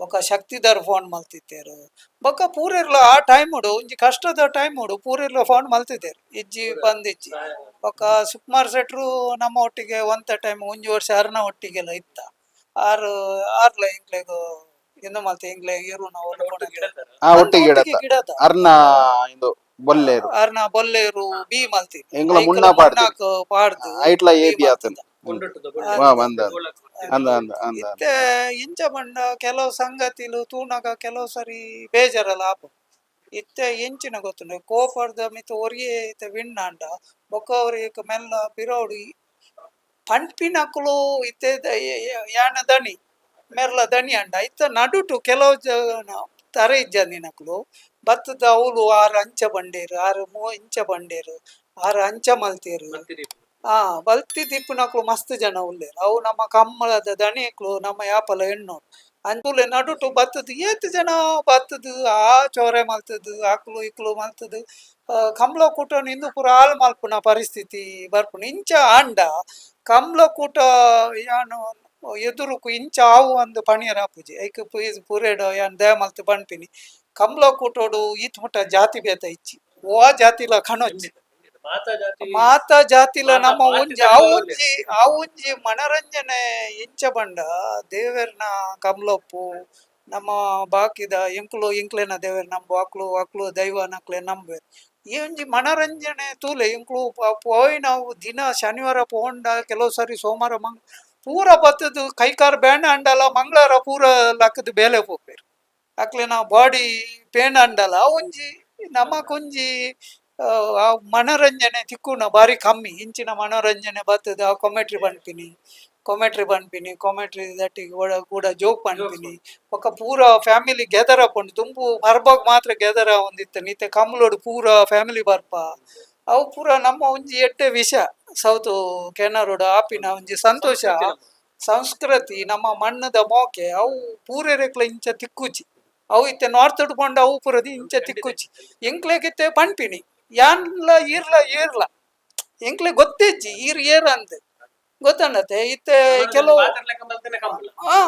ಬೊಕ ಶಕ್ತಿದಾರ್ ಫೋನ್ ಮಲ್ತಿದ್ದೇರು ಬೊಕ ಪೂರೆರ್ಲ ಆ ಟೈಮ್ ಉಡು ಒಂಜಿ ಕಷ್ಟದ ಟೈಮ್ ಉಡು ಪೂರೆರ್ಲ ಫೋನ್ ಮಲ್ತಿದ್ದೇರು ಇಜ್ಜಿ ಬಂದಿಜ್ಜಿ. ಬೊಕ ಸುಕುಮಾರ್ ಶೆಟ್ರು ನಮ್ಮ ಒಟ್ಟಿಗೆ ಒಂತ ಟೈಮ್ ಒಂಜಿ ವರ್ಷ ಅರ್ನ ಒಟ್ಟಿಗೆಲ್ಲ ಇತ್ತ. ಆರು ಆರ್ಲ ಇಂಗ್ಲೆಗು ಇನ್ನು ಮಲ್ತಿ ಇಂಗ್ಲೆ ಇರು ನಾವು ಆ ಒಟ್ಟಿಗೆ ಗಿಡದ ಅರ್ನ ಇದು ಬೊಲ್ಲೇರು. ಅರ್ನ ಬೊಲ್ಲೇರು ಬಿ ಮಲ್ತಿ ಇಂಗ್ಲ ಮುನ್ನ ಪಾಡ್ದು. ಐಟ್ಲ ಏ ಬಿ ಆತನ. ಅಂದ ಅಂದ ಅಂದ ಮತ್ತೆ ಇಂಚ ಬಂಡ ಕೆಲವು ಸಂಗತಿಲು ತೂನಗ ಕೆಲವು ಸರಿ ಬೇಜಾರಲ್ಲ ಆಪ. ಇತ್ತೆ ಎಂಚಿನ ಗೊತ್ತುಂಡು ಕೋಪರ್ದ ಮಿತ ಒರಿಯೇ ಇತ್ತೆ ವಿಣ್ಣಾಂಡ ಬೊಕ್ಕ ಅವ್ರಿಗೆ ಮೆಲ್ಲ ಪಿರೋಡು ಪಂಪಿನಕುಲು ಇತ್ತೆ ಯಾಣ ದಣಿ ಮೆರ್ಲ ದಣಿ ಅಂಡ ಇತ್ತ ನಡುಟು ಕೆಲವು ಜನ ತರ ಇಜ್ಜಂದಿನಕುಲು ಬತ್ತದ ಅವಲು ಆರು ಅಂಚ ಬಂಡೇರು ಆರು ಮೂ ಇಂಚ ಬಂಡೇರು ಆರು ಅಂಚ ಮಲ್ತೇರು. ಆ, ಬಲ್ತಿ ದಿಪ್ಪುನಕ್ಲು ಮಸ್ತ್ ಜನ ಉಲ್ಲೆ ಅವು ನಮ್ಮ ಕಮ್ಮಳದ ದಣಿಕ್ಲು ನಮ್ಮ ಯಾಪಲ ಹೆಣ್ಣು ಅಂದುಲೆ ನಡುಟು ಬತ್ತದು. ಏತ್ ಜನ ಬತ್ತದು? ಆ ಚೋರೆ ಮಲ್ತದು ಆಕ್ಲು ಇಕ್ಲು ಮಲ್ತದು. ಕಂಬ್ಳ ಕೂಟ ಇಂದು ಪೂರ ಹಾಲು ಮಲ್ಪುನ ಪರಿಸ್ಥಿತಿ ಬರ್ಪುನ. ಇಂಚ ಆಂಡ ಕಂಬ್ಳ ಕೂಟ ಯಾನು ಎದುರುಕು ಇಂಚ ಆವು ಒಂದು ಪಣಿಯರ ಪೂಜೆ. ಐಕ್ ಪೂಜೆ ಪೂರೇಡ ಯಾನ್ ದಯ ಮಲ್ತು ಬಣ್ಪಿನಿ ಕಂಬ್ಳ ಕೂಟೋಡು ಈತ್ ಮುಟ್ಟ ಜಾತಿ ಬೇತ ಇಚ್ಚಿ. ಓ ಜಾತಿಲ ಕಣೊಚ್ಚಿ ಮಾತಾ ಜಾತಿಲ ನಮ್ಮ ಉಂಜಿ ಆ ಉಂಜಿ ಆ ಉಂಜಿ ಮನರಂಜನೆ ಇಂಚ ಬಂಡ ದೇವೆರ್ನ ಕಮ್ಲೊಪ್ಪು ನಮ್ಮ ಬಾಕಿದ ಎಂಕ್ಲು ಎಂಕ್ಲೆನ ದೇವೆರ್ ನಮ್ಮ ಅಕ್ಲು ಅಕ್ಲು ದೈವ ನಕ್ಲೆ ನಂಬೆ. ಈ ಒಂಜಿ ಮನರಂಜನೆ ತೂಲೆ ಎಂಕ್ಲು ಪ- ಪೋಯ್ ನಾವು ದಿನ ಶನಿವಾರ ಪೋಂಡ ಕೆಲವು ಸಾರಿ ಸೋಮವಾರ ಮಂಗ್ ಪೂರ ಬತ್ತದು ಕೈಕಾರ ಬ್ಯಾಂಡ್ ಅಂಡಲ್ಲ ಮಂಗಳವಾರ ಪೂರ ಲಕ್ಕದ ಬೇಲೆ ಹೋಗ್ಬೇಕು ಅಕ್ಲೆ ನಾವು ಬಾಡಿ ಪೇನ್ ಅಂಡಲ್ಲ ಆ ಒಂಜಿ ನಮಕೊಂಜಿ ಆ, ಆ ಮನೋರಂಜನೆ ತಿಕ್ಕುನ ಬಾರಿ ಕಮ್ಮಿ. ಇಂಚಿನ ಮನೋರಂಜನೆ ಬರ್ತದೆ. ಆ ಕೊಮೆಟ್ರಿ ಬಣ್ಪಿನಿ ಕೊಮೆಟ್ರಿ ಬಣ್ಪಿನಿ ಕೊಮೆಟ್ರಿ ದಟ್ಟಿಗೆ ಒಳ ಕೂಡ ಜೋಕ್ ಬಣ್ಪಿನಿ ಒಕ್ಕ ಪೂರ ಫ್ಯಾಮಿಲಿ ಗೆದರ ಪಂಡು ತುಂಬು ಬರ್ಬಾಗ ಮಾತ್ರ ಗೆದರ ಒಂದಿತ್ತ ನಿತ್ಯ ಕಮ್ಲೋಡು ಪೂರ ಫ್ಯಾಮಿಲಿ ಬರ್ಪ. ಅವು ಪೂರ ನಮ್ಮ ಒಂಜಿ ಎಟ್ಟೆ ವಿಷ. ಸೌತ್ ಕೆನರೋಡು, ಆಪಿನ ಒಂಜಿ ಸಂತೋಷ. ಸಂಸ್ಕೃತಿ, ನಮ್ಮ ಮಣ್ಣದ ಮೋಕೆ. ಅವು ಪೂರೆರೆಕ್ಲ ಇಂಚ ತಿಕ್ಕುಚಿ. ಅವು ಇತ್ತೆ ನಾರ್ತ್ ಉಡ್ಕೊಂಡು ಅವು ಪೂರದಿ ಇಂಚ ತಿಕ್ಕುಚಿ. ಎಂಕ್ಲೆಗಿತ್ತೆ ಪಣ್ಪಿನಿ ಯಾನ್ಲ ಈರ್ಲ ಏರ್ಲ ಎಂಕ್ಲೆ ಗೊತ್ತಿಜ್ಜಿ ಈರ್ ಏರ್ ಅಂದ್. ಗೊತ್ತಣ್ಣತೆ? ಇತ್ತೆ ಕೆಲವು ಹಾ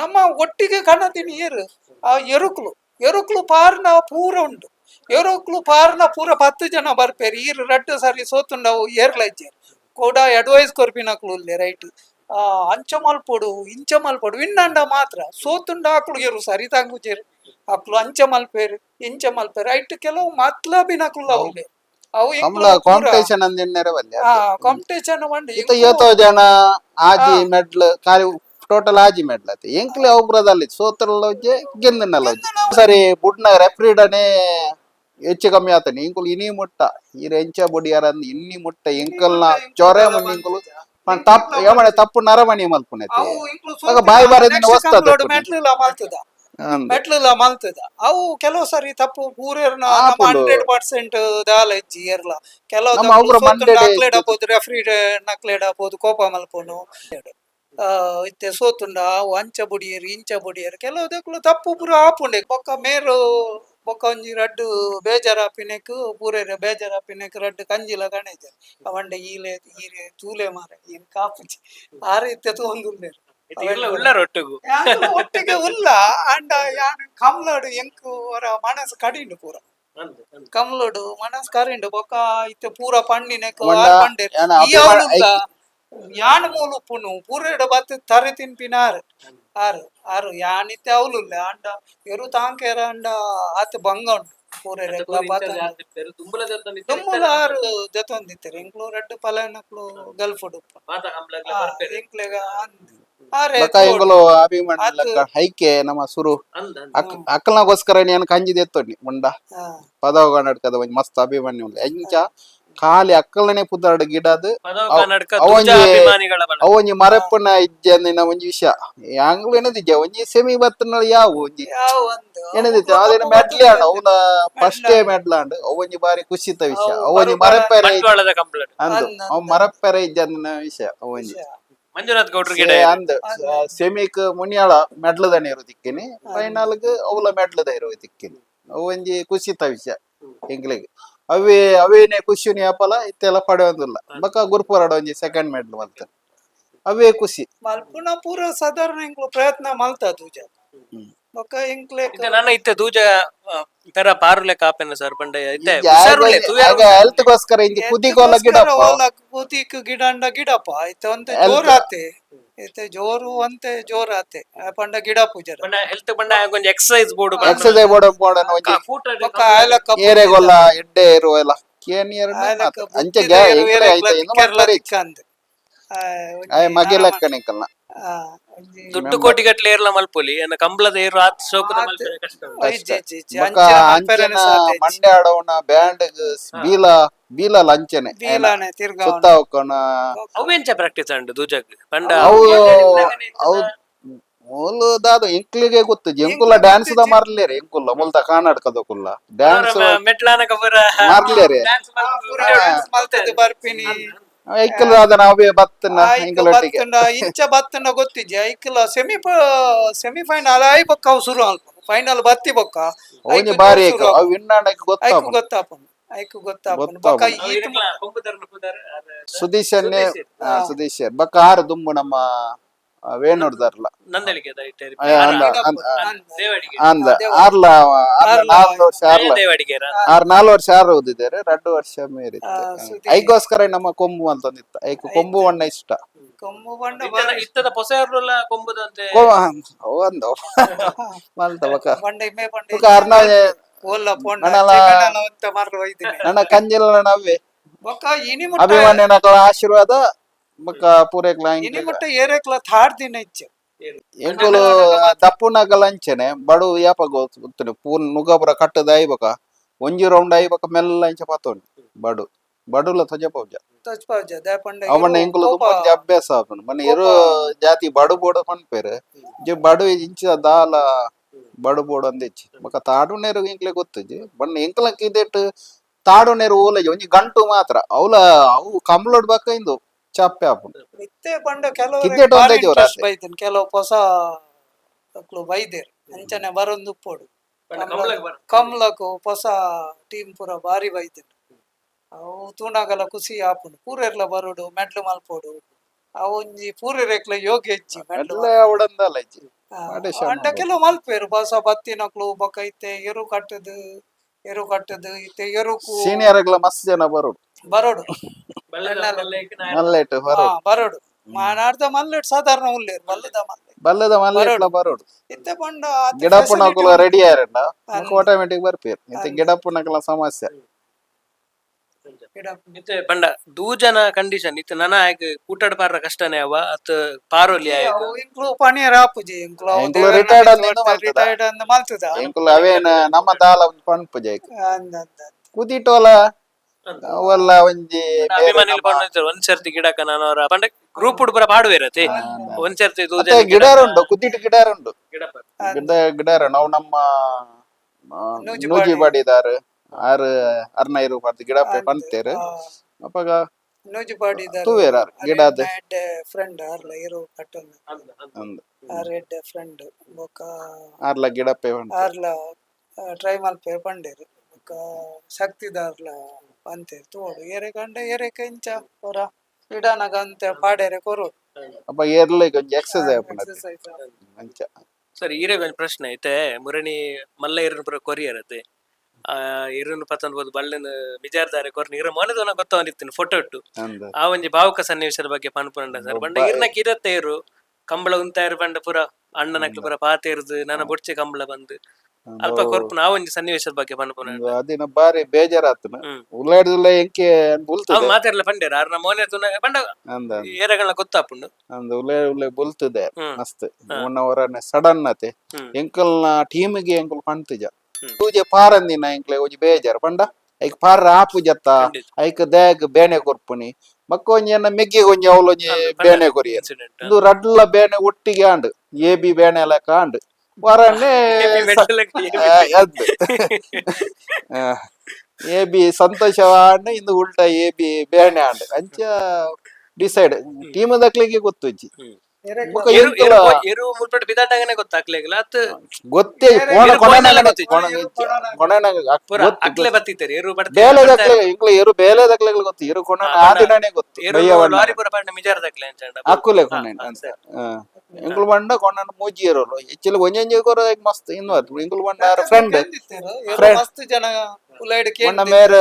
ನಮ್ಮ ಒಟ್ಟಿಗೆ ಕಾಣತೀನಿ ಏರ್ ಆ ಎರುಕ್ಲು. ಎರುಕ್ಲು ಪಾರ್ನ ಪೂರ ಉಂಡು ಎರುಕ್ಲು ಪಾರ್ನ ಪೂರ ಪತ್ತು ಜನ ಬರ್ಪೇರಿ. ಈರ್ ರಟ್ಟು ಸರಿ ಸೋತುಂಡವು ಏರ್ಲಜ್ಜೇರು ಕೂಡ ಅಡ್ವೈಸ್ ಕೊರ್ಪಿನಕ್ಲು ಉಲ್ಲೆ ರೈಟ್. ಆ ಅಂಚ ಮಲ್ಪೊಡು ಇಂಚ ಮಲ್ಪೊಡು ವಿನ್ನಂಡ ಮಾತ್ರ. ಸೋತುಂಡ ಆಕ್ಳು ಏರು ಸರಿ ತಂಗುಜೇರು ಆಕ್ಳು ಅಂಚ ಮಲ್ಪೇರು ಇಂಚ ಮಲ್ಪೇರು ಐಟ್ ಕೆಲವು ಮತ್ಲಬಿನಕ್ಲು ಉಲ್ಲೆ ಅವು ಕಮಲ ಕಾಂಪಿಟೇಷನ್ ಅಂದಿನ್ನೆರ ಬಲ್ಲೆ ಆ ಕಾಂಪಿಟೇಷನ್ ಮಂಡಿ ಇತ್ತ ಏತೋ ಜನ ಆಜಿ ಮೆಡ್ಲ್ ಕಾಲಿ ಟೋಟಲ್ ಆಜಿ ಮೆಡ್ಲ್ ಆಯ್ತು ಎಂಕ್ಲೆ ಒಬ್ರದಲ್ಲಿ ಸೋತ್ರಲ್ಲ ಒಜ್ಜೆ ಗೆಂದನಲ್ಲ ಒಜ್ಜೆ ಸರಿ ಬುಡ್ನ ರೆಫ್ರಿಡನೆ ಹೆಚ್ಚು ಕಮ್ಮಿ ಆತನಿ ಇಂಕುಲು ಇನಿ ಮುಟ್ಟ ಈ ಎಂಚ ಬೊಡಿಯಾರ ಇನ್ನಿ ಮುಟ್ಟ ಎಂಕಲ್ನ ಚೊರೆ ಮಣ್ಣಿ ಇಂಕುಲು ತಪ್ಪು ಏಮಣೆ ತಪ್ಪು ನರಮಣಿ ಮಲ್ಪುನೆತಿ ಅವು ಇಂಕ್ಲು ಆಗ ಬಾಯಿ ಬಾರದಿನ ವಸ್ತದ ನೆಕ್ಸ್ಟ್ ಮೆಟ್ಲಿಲ್ಲ ಮಲ್ತದ. ಅವು ಕೆಲವು ಸರಿ ತಪ್ಪು ಪೂರೇರ್ನ. ಹಂಡ್ರೆಡ್ ಪರ್ಸೆಂಟ್ ದಾಲ ಇಜ್ಜಿ ಏರ್ಲ. ಕೆಲವು ನಕ್ಲೇಡ್ ಆಪೋದು ರೆಫ್ರಿ ನಕ್ಲೇಡ್ ಆಪೋದು ಕೋಪ ಮಲ್ಪೋನು ಆ, ಇತ್ತೆ ಸೋತುಂಡ ಅವು ಅಂಚ ಬುಡಿಯರು ಇಂಚ ಬುಡಿಯರು ಕೆಲವು ದಕ್ಕಲು ತಪ್ಪು ಪೂರ ಆಪುಂಡೆ ಬೊಕ್ಕ ಮೇರು ಬೊಕ್ಕ ಒಂಜಿ ರಡ್ಡು ಬೇಜಾರಾಪಿನೆಕ್ ಪೂರೇರ ಬೇಜಾರಾಪಿನೆಕ್ ರಡ್ಡು ಕಂಜಿಲ ಗಣೇಜ. ಅವಂಡೆ ಈಲೆ ಈರೆ ತೂಲೆ ಮಾರ ಏನ್ ಕಾಪುಜಿ. ಆ ರೀತಿ ತೊಂದುಲ್ಲೇರು ಒಟ್ಟಿಗೂ ಯಾನು ಒಟ್ಟಿಗೆ ಉಲ್ಲ ಅಂಡ ಯಾನು ಕಮ್ಲಡು ಎಂಕು ಅವರ ಮನಸ್ಸು ಕಡಿಂಡು ಪೂರ ಕಮ್ಲಡು ಮನಸ್ಸು ಕರಿಂಡು ಬೊಕ್ಕ ಇತ್ತೆ ಪೂರ ಪಂಡಿನೆಕ್ ಒಂಡ ಆರ್ ಪಂಡೆ ಯಾನ ಈ ಅಭಿಮಾನ ಅವಳುಲ್ಲ ಯಾನ್ ಮೂಲು ಪುನು ಪೂರೆಡ ಬತ್ತು ತರೆ ತಿನ್ಪಿನಾರು ಆರು ಆರು ಯಾನಿತ್ತೆ ಅವಳುಲ್ಲ ಅಂಡ ಎರು ತಾಂಕೇರ ಅಂಡ ಆತ ಬಂಗ ಉಂಟು ಪೂರೆಡ ದುಮ್ಮುಲ ಆರು ಜತೊಂದಿತ್ತಾರೆ ಎಂಕ್ಲು ರೆಡ್ ಪಲನಕ್ಲು ಗಲ್ಫ್ ಉಡುಪ ಎಂಕ್ಲೆಗ ಅಂದ್ ಆರೆ ಬೊಕ ಎಂಗುಲು ಅಭಿಮಾನ ಅದು- ಲಕ್ಕ ಹೈಕೆ ನಮ್ಮ ಸುರು. ಅಕ್ಕನಗೋಸ್ಕರ ಅಕ್ಕಲ್ನಗೋಸ್ಕರ నేను ಕಂಜಿ ದೆತ್ತೊಂಡಿ ಮುಂಡ ಪದ ಪದವ ಕನ್ನಡಕದ ಒಂಜಿ ಮಸ್ತ್ ಅಭಿಮಾನಿ ಉಂಡು ಎಂಚ ಖಾಲಿ ಅಕ್ಕಲನೆ ಪುದಾರ್ಡ್ ಗಿಡದ್ ಅವಂಜಿ- ಅವೊಂಜಿ ಮರಪ್ಪನ ಇಜ್ಜಂದಿನ ಒಂಜಿ ವಿಷಯ. ಯಾಂಗ್ಲೂ ಏನದಿಜ್ಜ? ಒಂಜಿ ಸೆಮಿ ಬತ್ತನ ಯಾವ ಒಂಜಿ? ಯಾವ ಒಂದು? ಏನದಿತ್ತು ಅದೇನು ಮೆಡ್ಲಿ ಆಂಡ್ ಅವನ ಫಸ್ಟ್ ಮೆಡ್ಲ ಆಂಡ್. ಅವೊಂಜಿ ಬಾರಿ ಖುಷಿತ ವಿಷಯ. ಅವು ಅವೊಂಜಿ ಮರಪ್ಪೆರೆ ಅಂದ್. ಅವ್ ಮರಪ್ಪೆರೆ ಇಜ್ಜಂದಿನ ವಿಷಯ. ಅವೊಂಜಿ ಮಂಜುನಾಥ್ ಗೌಡ್ರ ಗಿಡ ಅಂದ್ ಸೆಮಿಕ್ ಮುನಿಯಾಳ ಮೆಡ್ಲದನೆ ಇರೋ ದಿಕ್ಕಿನಿ ಫೈನಲ್ ಅವಲ ಮೆಡ್ಲದ ಇರೋ ದಿಕ್ಕಿನಿ ಅವೊಂಜಿ ಖುಷಿತ ವಿಷಯ ಎಂಗ್ಲಿಗೆ ಅವೇ ಅವೇನೆ ಖುಷಿನಿ ಅಪಲ ಇತ್ತೆಲ್ಲ ಪಡೆಯೋದಿಲ್ಲ. ಬಕ ಗುರುಪುರಾಡ ಒಂಜಿ ಸೆಕೆಂಡ್ ಮೆಡ್ಲ್ ಮಲ್ತ ಅವೇ ಖುಷಿ. ಮಲ್ಪುನ ಪೂರ ಸಾಧಾರಣ ಪ್ರಯತ್ನ ಮಲ್ತ ದೂಜ. ಬೊಕ್ಕ ಇಂಕ್ಲೆ ಇತ್ತೆ ನನ್ನ ಇತ್ತೆ ದೂಜ ಪೆರ ಪಾರುಲೆ ಕಾಪೆನ ಸರ್ ಪಂಡ ಇತ್ತೆ. ಆಗ- ತೂಯಾರು ಆಗ ಹೆಲ್ತ್ಗೋಸ್ಕರ ಇಂಜಿ ಕುದಿಗೋಲ ಗಿಡಪ್ಪ? ಕೂತಿಕ್ ಗಿಡಂಡ ಗಿಡಪ್ಪ. ಇತ್ತೆ ಜೋರ್ ಆತೆ ಇತ್ತೆ ಜೋರು ಒಂತೆ ಜೋರ್ ಆತೆ ಪಂಡ ಗಿಡ ಪೂಜರ. ಪಂಡ ಹೆಲ್ತ್ ಪಂಡ ಒಂಜಿ ಎಕ್ಸರ್ಸೈಸ್ ಬೋರ್ಡ್ ಎಕ್ಸಸೈಸ್ ಬೋಡ ಬೋಡನ ಒಂಜಿ ಬೊಕ್ಕ ಆಯ್ಲಕ್ಕ ಏರೆಗೊಲ್ಲ ಎಡ್ಡೆ ಇರುವ ಎಲ್ಲ. ಕೇನ್ ಆಯ್ಲಕ್ಕ ಅಂಚೆ ಗ್ಯಾ ಎಂಕ್ಲೆ ಆಯ್ತ? ಇನ್ನು ಮಾಡ್ತಾರೆ ದುಡ್ಡು ಕೋಟಿ ಗಟ್ಲೆ ಏರ್ಲ ಮಲ್ಪೊಲಿ? ಏನ ಕಂಬಳದ ಏರು ಆತ್ ಶೋಕದ ಮಲ್ಪೆರೆ ಕಷ್ಟ ಬಕ ಅಂಚೆನ ಮಂಡೆ ಆಡೋಣ ಬ್ಯಾಂಡ್ ಬೀಲ ಬೀಲ ಲಂಚನೆ ಬೀಲಾನೆ ತಿರ್ಗ ಸುತ್ತ ಹೋಗೋಣ. ಅವೆಂಚ ಪ್ರಾಕ್ಟೀಸ್ ಅಂಡು ದೂಜಗ್ ಪಂಡ ಅವು ಅವು ಮೂಲು ದಾದು ಎಂಕ್ಲಿಗೆ ಗೊತ್ತು ಎಂಕುಲ್ಲ ಡ್ಯಾನ್ಸ್ ದ ಮಾರ್ಲೇರಿ ಎಂಕುಲ್ಲ ಮುಲ್ತ ಕರ್ನಾಟಕದ ಕುಲ್ಲ. ಡ್ಯಾನ್ಸ್ ಮೆಟ್ಲಾನ ಕಬರ ಮಾರ್ಲೇರಿ. ಐಕಲ್ ಅದನ್ನ ಅವೇ ಬತ್ತನ ಐಕಲ್ ಬತ್ತಂಡ ಇಂಚ ಬತ್ತಂಡ ಗೊತ್ತಿಜ್ಜಿ ಐಕಲ ಸೆಮಿ ಸೆಮಿ ಫೈನಲ್ ಆಯ್ ಬೊಕ್ಕ ಅವು ಶುರು ಅಲ್ಪ ಫೈನಲ್ ಬತ್ತಿ ಬೊಕ್ಕ ಅವನಿ ಬಾರಿ ಐಕ ಅವು ವಿನ್ನಾಡಕ್ಕೆ ಗೊತ್ತ ಐಕು ಐಕ ಐಕು ಗೊತ್ತಾಪನ್. ಗೊತ್ತಾಪನ್. ಬೊಕ್ಕ ಈತ್ ಸುದೀಶ್ ಸುದೀಶ್ ಬಕ್ಕ ಆರು ದುಂಬು ನಮ್ಮ ನಂದಳಿಗೆ ದೇವಾಡಿಗೆ. ಆರ್ಲ ದೇವಾಡಿಗೆ ಆರ್ ನಾಲ್ಕು ವರ್ಷ ಆರು ಓದಿದ್ದಾರೆ ಎರಡು ವರ್ಷ ಮೇರಿ ಐಕೋಸ್ಕರ ಐಗೋಸ್ಕರ ನಮ್ಮ ಕೊಂಬು ಅಂತ ಒಂದಿತ್ತು ಐಕ್ ಕೊಂಬು ಬಣ್ಣ ಇಷ್ಟ. ಕೊಂಬು ಇತ್ತದ ಪೊಸೆಯರ್ಲ ಕೊಂಬುದಂತೆ? ಕೊ- ಒಂದು ಮಲ್ತ ಬಕ ಬಂಡ ಇಮ್ಮೆ ಬಂಡ ಬಕ ಅರ್ನ ಓಲ್ಲ ಪೋಂಡ ನನ್ನಲ- ಜಗನಲ ಅಂತ ಮಾರ್ಲ ಒಯ್ದಿನಿ. ನನ್ನ ಕಂಜಿಲ ನವ್ವೆ ಬೊಕ್ಕ ಇನಿ ಮುಟ್ಟ. ಅಭಿಮಾನಿಗಳ ಆಶೀರ್ವಾದ. ಬಕ ಪೂರೈಕ್ಲ ಇನಿ ಮುಟ್ಟ ಏರೆಕ್ಲ ಥಾಡ್ ದಿನ ಇಚ್ಚೆ. ಎಂಕುಲು ದಪ್ಪುನಗಲ ಅಂಚೆನೆ ಬಡು ಯಾಪ ಗೊತ್ತು ಪೂರ್ಣ ನುಗಪುರ ಕಟ್ಟದ ಐಬಕ ಒಂಜಿ ರೌಂಡ್ ಐಬಕ ಮೆಲ್ಲ ಇಂಚ ಪಾತೋಣಿ ಬಡು. ಬಡುಲ ತಜ ಪೌಜ. ತಜ್ಪಾಜ ದಾಪಂಡ ಅವನ ಎಂಕುಲು ತುಂಬ ಅಭ್ಯಾಸ ಆಪುಂಡು. ಮನೆ ಇರು ಜಾತಿ ಬಡು ಬೋಡ ಪನ್ಪೇರು ಜಿ ಬಡು ಇಂಚ ದಾಲ ಬಡು ಬೋಡ ಅಂದೆಚ್ಚಿ. ಬಕ ತಾಡು ನೇರು ಇಂಕ್ಲೆ ಗೊತ್ತುಜಿ ಬಣ್ಣ ಎಂಕಲಕ್ ಇದೆಟ್ ತಾಡು ನೇರು ಓಲಜಿ ಒಂಜಿ ಗಂಟು ಮಾತ್ರ. ಅವಲ ಅವು ಕಂಬ್ಲೋಡ್ ಬಕ ಇಂದು. ಚಾಪೆ ಆಪುಂಡು ಇತ್ತೆ ಬಂಡ ಕೆಲವು ಕಿದ್ದೆಟ್ ಒಂದೇ ಜೋರ ಆತೆ. ಬೈದಿನ್ ಕೆಲವು ಹೊಸ ಮಕ್ಳು ಬೈದೇರ್ ಅಂಚನೆ ಬರೊಂದು ಉಪ್ಪೋಡು ಕಮ್ಲಕು ಹೊಸ ಟೀಮ್ ಪೂರ ಬಾರಿ ಬೈತೇನೆ. ಅವು ತೂಣಗಲ ಖುಷಿ ಆಪುಂಡು ಪೂರೆರ್ಲ ಬರೋಡು ಮೆಡ್ಲು ಮಲ್ಪೋಡು ಅವು ಒಂಜಿ ಪೂರೆರೆಕ್ಲ ಯೋಗ ಹೆಚ್ಚಿ ಮೆಡ್ಲು ಎಲ್ಲ ಅವಡಂದಲ್ಲ ಇಜ್ಜಿ ಆ, ಅಡೆ ಕೆಲವು ಮಲ್ಪೇರು ಹೊಸ ಬತ್ತಿನಕ್ಲು ಬೊಕ ಇತ್ತೆ ಎರು ಕಟ್ಟದು ಎರು ಕಟ್ಟದು ಇತ್ತೆ ಎರುಕು ಸೀನಿಯರ್ಗಳ ಮಸ್ತ್ ಜನ ಬರೋಡು ಬರೋಡು. ಮಲ್ಲೇಟ್ బరోడు ಬರೋಡು. ಬರೋಡು. ಮಾನಾಡ್ದ ಮಲ್ಲೆಟ್ ಸಾಧಾರಣ ಉಳ್ಳೇರು ಬಲ್ಲದ ಮಲ್ಲೆ ಬಲ್ಲದ ಮಲ್ಲೇಟ್ಲ ಬರೋಡು. ಇತ್ತೆ ಬಂಡ ಗಿಡಪ್ಪನಕುಲ ರೆಡಿ ఆటోమేటిక్ ಆಟೋಮೆಟಿಕ್ ఇంత గిడపునకుల సమస్య ಸಮಸ್ಯೆ. ಇತ್ತೆ ಪಂಡ ದೂಜನ ಕಂಡೀಷನ್ ಇತ್ತೆ ನನ ಆಯ್ಕೆ ಕೂಟಡ್ ಪಾರ ಕಷ್ಟನೇ ಅವ ಅತ್ ಪಾರೋಲಿ ಆಯ್ಕೆ ಇಂಕ್ಲು ಪಣಿಯರ್ ಆಪುಜಿ ಇಂಕ್ಲು ಇಂಕ್ಲು retired ಅಂದ್ ರಿಟೈರ್ಡ್ ಅಂದ್ ಮಲ್ತದ. ಎಂಕುಲ ಅವೇನ ನಮ್ಮ ದಾಲ ಅಂದ್. ಕುದಿಟೋಲ ಅವಲ್ಲ ಒಂಜಿ ನಮ್ಮ- ಬಂದಿರ್ತಾರೆ ಒಂದ್ ಸರ್ತಿ ಗಿಡಕ ನಾನು ಅವರ ಪಂಡ ಗ್ರೂಪ್ ಹುಡುಗರ ಪಾಡುವೆ ಇರತ್ತೆ ಒಂದ್ ಸರ್ತಿ ಗಿಡ ಮತ್ತೆ ಗಿಡರುಂಡು ಕುದಿಟ್ ಗಿಡರುಂಡು ಗಿಡ ಗಿಡರ ನಾವು ನಮ್ಮ ನೂಜಿ ನೂಜಿ. ಬಾಡಿದಾರ ಆರು ಅರ್ನೈರು ಪಾಡ್ದು ಗಿಡ ಪಂತೇರು. ಅಪ್ಪಾಗ ನೂಜುಪಾಡಿ ತೂವೇರ ಗಿಡದ. ಫ್ರೆಂಡ್ ಆರ್ಲ ಇರು ಕಟ್ಟೊಂದು ಅಂದ್ ರೆಡ್ ಫ್ರೆಂಡ್ ಬೊಕ ಆರ್ಲ ಗಿಡ ಪೇ ಆರ್ಲ ಟ್ರೈ ಮಲ್ಪೆ ಪಂಡೇರು. ಬೊಕ ಶಕ್ತಿದಾರ್ಲ. ಅಂತೇರು ತೋಡು ಎರೆ ಕಂಡ ಎರೆ ಕೆಂಚ ಹೊರ ಇಡನಗ ಅಂತೆ ಪಾಡೆರೆ ಕೊರು. ಅಪ್ಪ ಏರ್ಲ ಕೊಂಚ ಎಕ್ಸಸೈಸ್ ಆಪುಂಡು ಎಕ್ಸಸೈಸ್ ಅಂಚ ಸರಿ ಈರೆ ಒಂಜಿ ಪ್ರಶ್ನೆ ಐತೆ. ಮುರಣಿ ಮಲ್ಲ ಇರನ್ ಪೂರ ಕೊರಿಯರ್ ಅತ್ತೆ ಆ ಇರನ್ ಪತ್ತೊಂದು ಬೋದು ಬಳ್ಳನ್ ಬಿಜಾರ್ದಾರೆ ಕೊರ್ನಿ ಇರ ಮೊನದೊನ ಗೊತ್ತವನಿತ್ತಿನ ಫೋಟೋ ಇಟ್ಟು. ಆ ಒಂಜಿ ಭಾವುಕ ಸನ್ನಿವೇಶದ ಬಗ್ಗೆ ಪನ್ಪುಂಡ ಸರ್. ಬಂಡ ಇರ್ನಕ್ ಇರತ್ತೆ ಇರು ಕಂಬಳ ಉಂತಾಯಿರು ಬಂಡ ಪೂರ ಅಣ್ಣನಕ್ಲು ಪೂರ ಪಾತೇರ್ದು ನನ್ನ ಬೊಡ್ಚೆ ಕಂಬಳ ಬಂದು. ಅಲ್ಪ ಕೊರ್ಪುನ ಆ ಒಂಜಿ ಸನ್ನಿವೇಶದ ಬಗ್ಗೆ ಪನ್ಪುನ ಅದಿನ ಬಾರಿ ಬೇಜಾರಾತನ. ಉಳ್ಳಾಡ್ದುಲ್ಲ ಎಂಕೆ ಬುಲ್ತದೆ ಮಾತಾಡ್ಲ ಪಂಡೇರ ಆರ್ನ ಮೋನೆ ತುನ ಪಂಡ ಅಂದ ಏರಗಳನ್ನ ಗೊತ್ತಾಪುಂಡು ಅಂದ ಉಳ್ಳೆ ಉಳ್ಳೆ ಬುಲ್ತದೆ. ಮಸ್ತ್. ಮೊನ್ನ ಅವರನ್ನ ಸಡನ್ ಅತೆ. ಎಂಕಲ್ನ ಟೀಮಿಗೆ ಎಂಕಲ್ ಹ್ಮ್. ಪೂಜೆ ಪಾರಂದಿನ ಎಂಕ್ಲೆ ಒಂಜಿ ಬೇಜಾರ್ ಪಂಡ. ಐಕ್ ಪಾರ ಆಪು ಜತ್ತ. ಐಕ್ ದ್ಯಾಗ್ ಬೇನೆ ಕೊರ್ಪುನಿ. ಮಕ್ಕ ಒಂಜಿ ಎನ್ನ ಮೆಗ್ಗಿ ಒಂಜಿ ಅವಲೊಂಜಿ ಬೇನೆ ಕೊರಿಯ ಇದು ರಡ್ಲ ಬೇನೆ ಒಟ್ಟಿಗೆ ಆಂಡ್ ಎ ಬಿ ಬೇನೆ ವರನ್ನೇ ಎದ್ದು. ಎ ಬಿ ಸಂತೋಷ ಆಂಡ್ ಇಂದು ಉಲ್ಟಾ ಎ ಬಿ ಬೇನೆ ಆಂಡ್. ಅಂಚ ಡಿಸೈಡ್ ಟೀಮ್ ದಕ್ಲಿಗೆ ಗೊತ್ತಾಗ್ಲಿಲ್ಲ ಅತ್ ಗೊತ್ತೇ ಕೋಣ ಎರು ಬೇಲೆ ದಕ್ಲೆ ಇಂಕ್ಲ ಎರು ಬೇಲೆ ದಕ್ಲೆ ಗೊತ್ತು. ಇರು ಕೊಣ ಆ, ದಿನನೇ ಗೊತ್ತು. ಅಕ್ಕುಲೆ ಇಂಕ್ಲ ಬಂಡ ಕೊಂಡ ಮೂಜಿ ಇರೋರು. ಹೆಚ್ಚಿಲ್ ಒಂಜೊಂಜಿ ಕೊರ ಮಸ್ತ್ ಇನ್ನು ಅದು ಬಂಡ ಬಂಡ ಫ್ರೆಂಡ್. ಮಸ್ತ್ ಜನ ಮೊನ್ನ ಮೇರೆ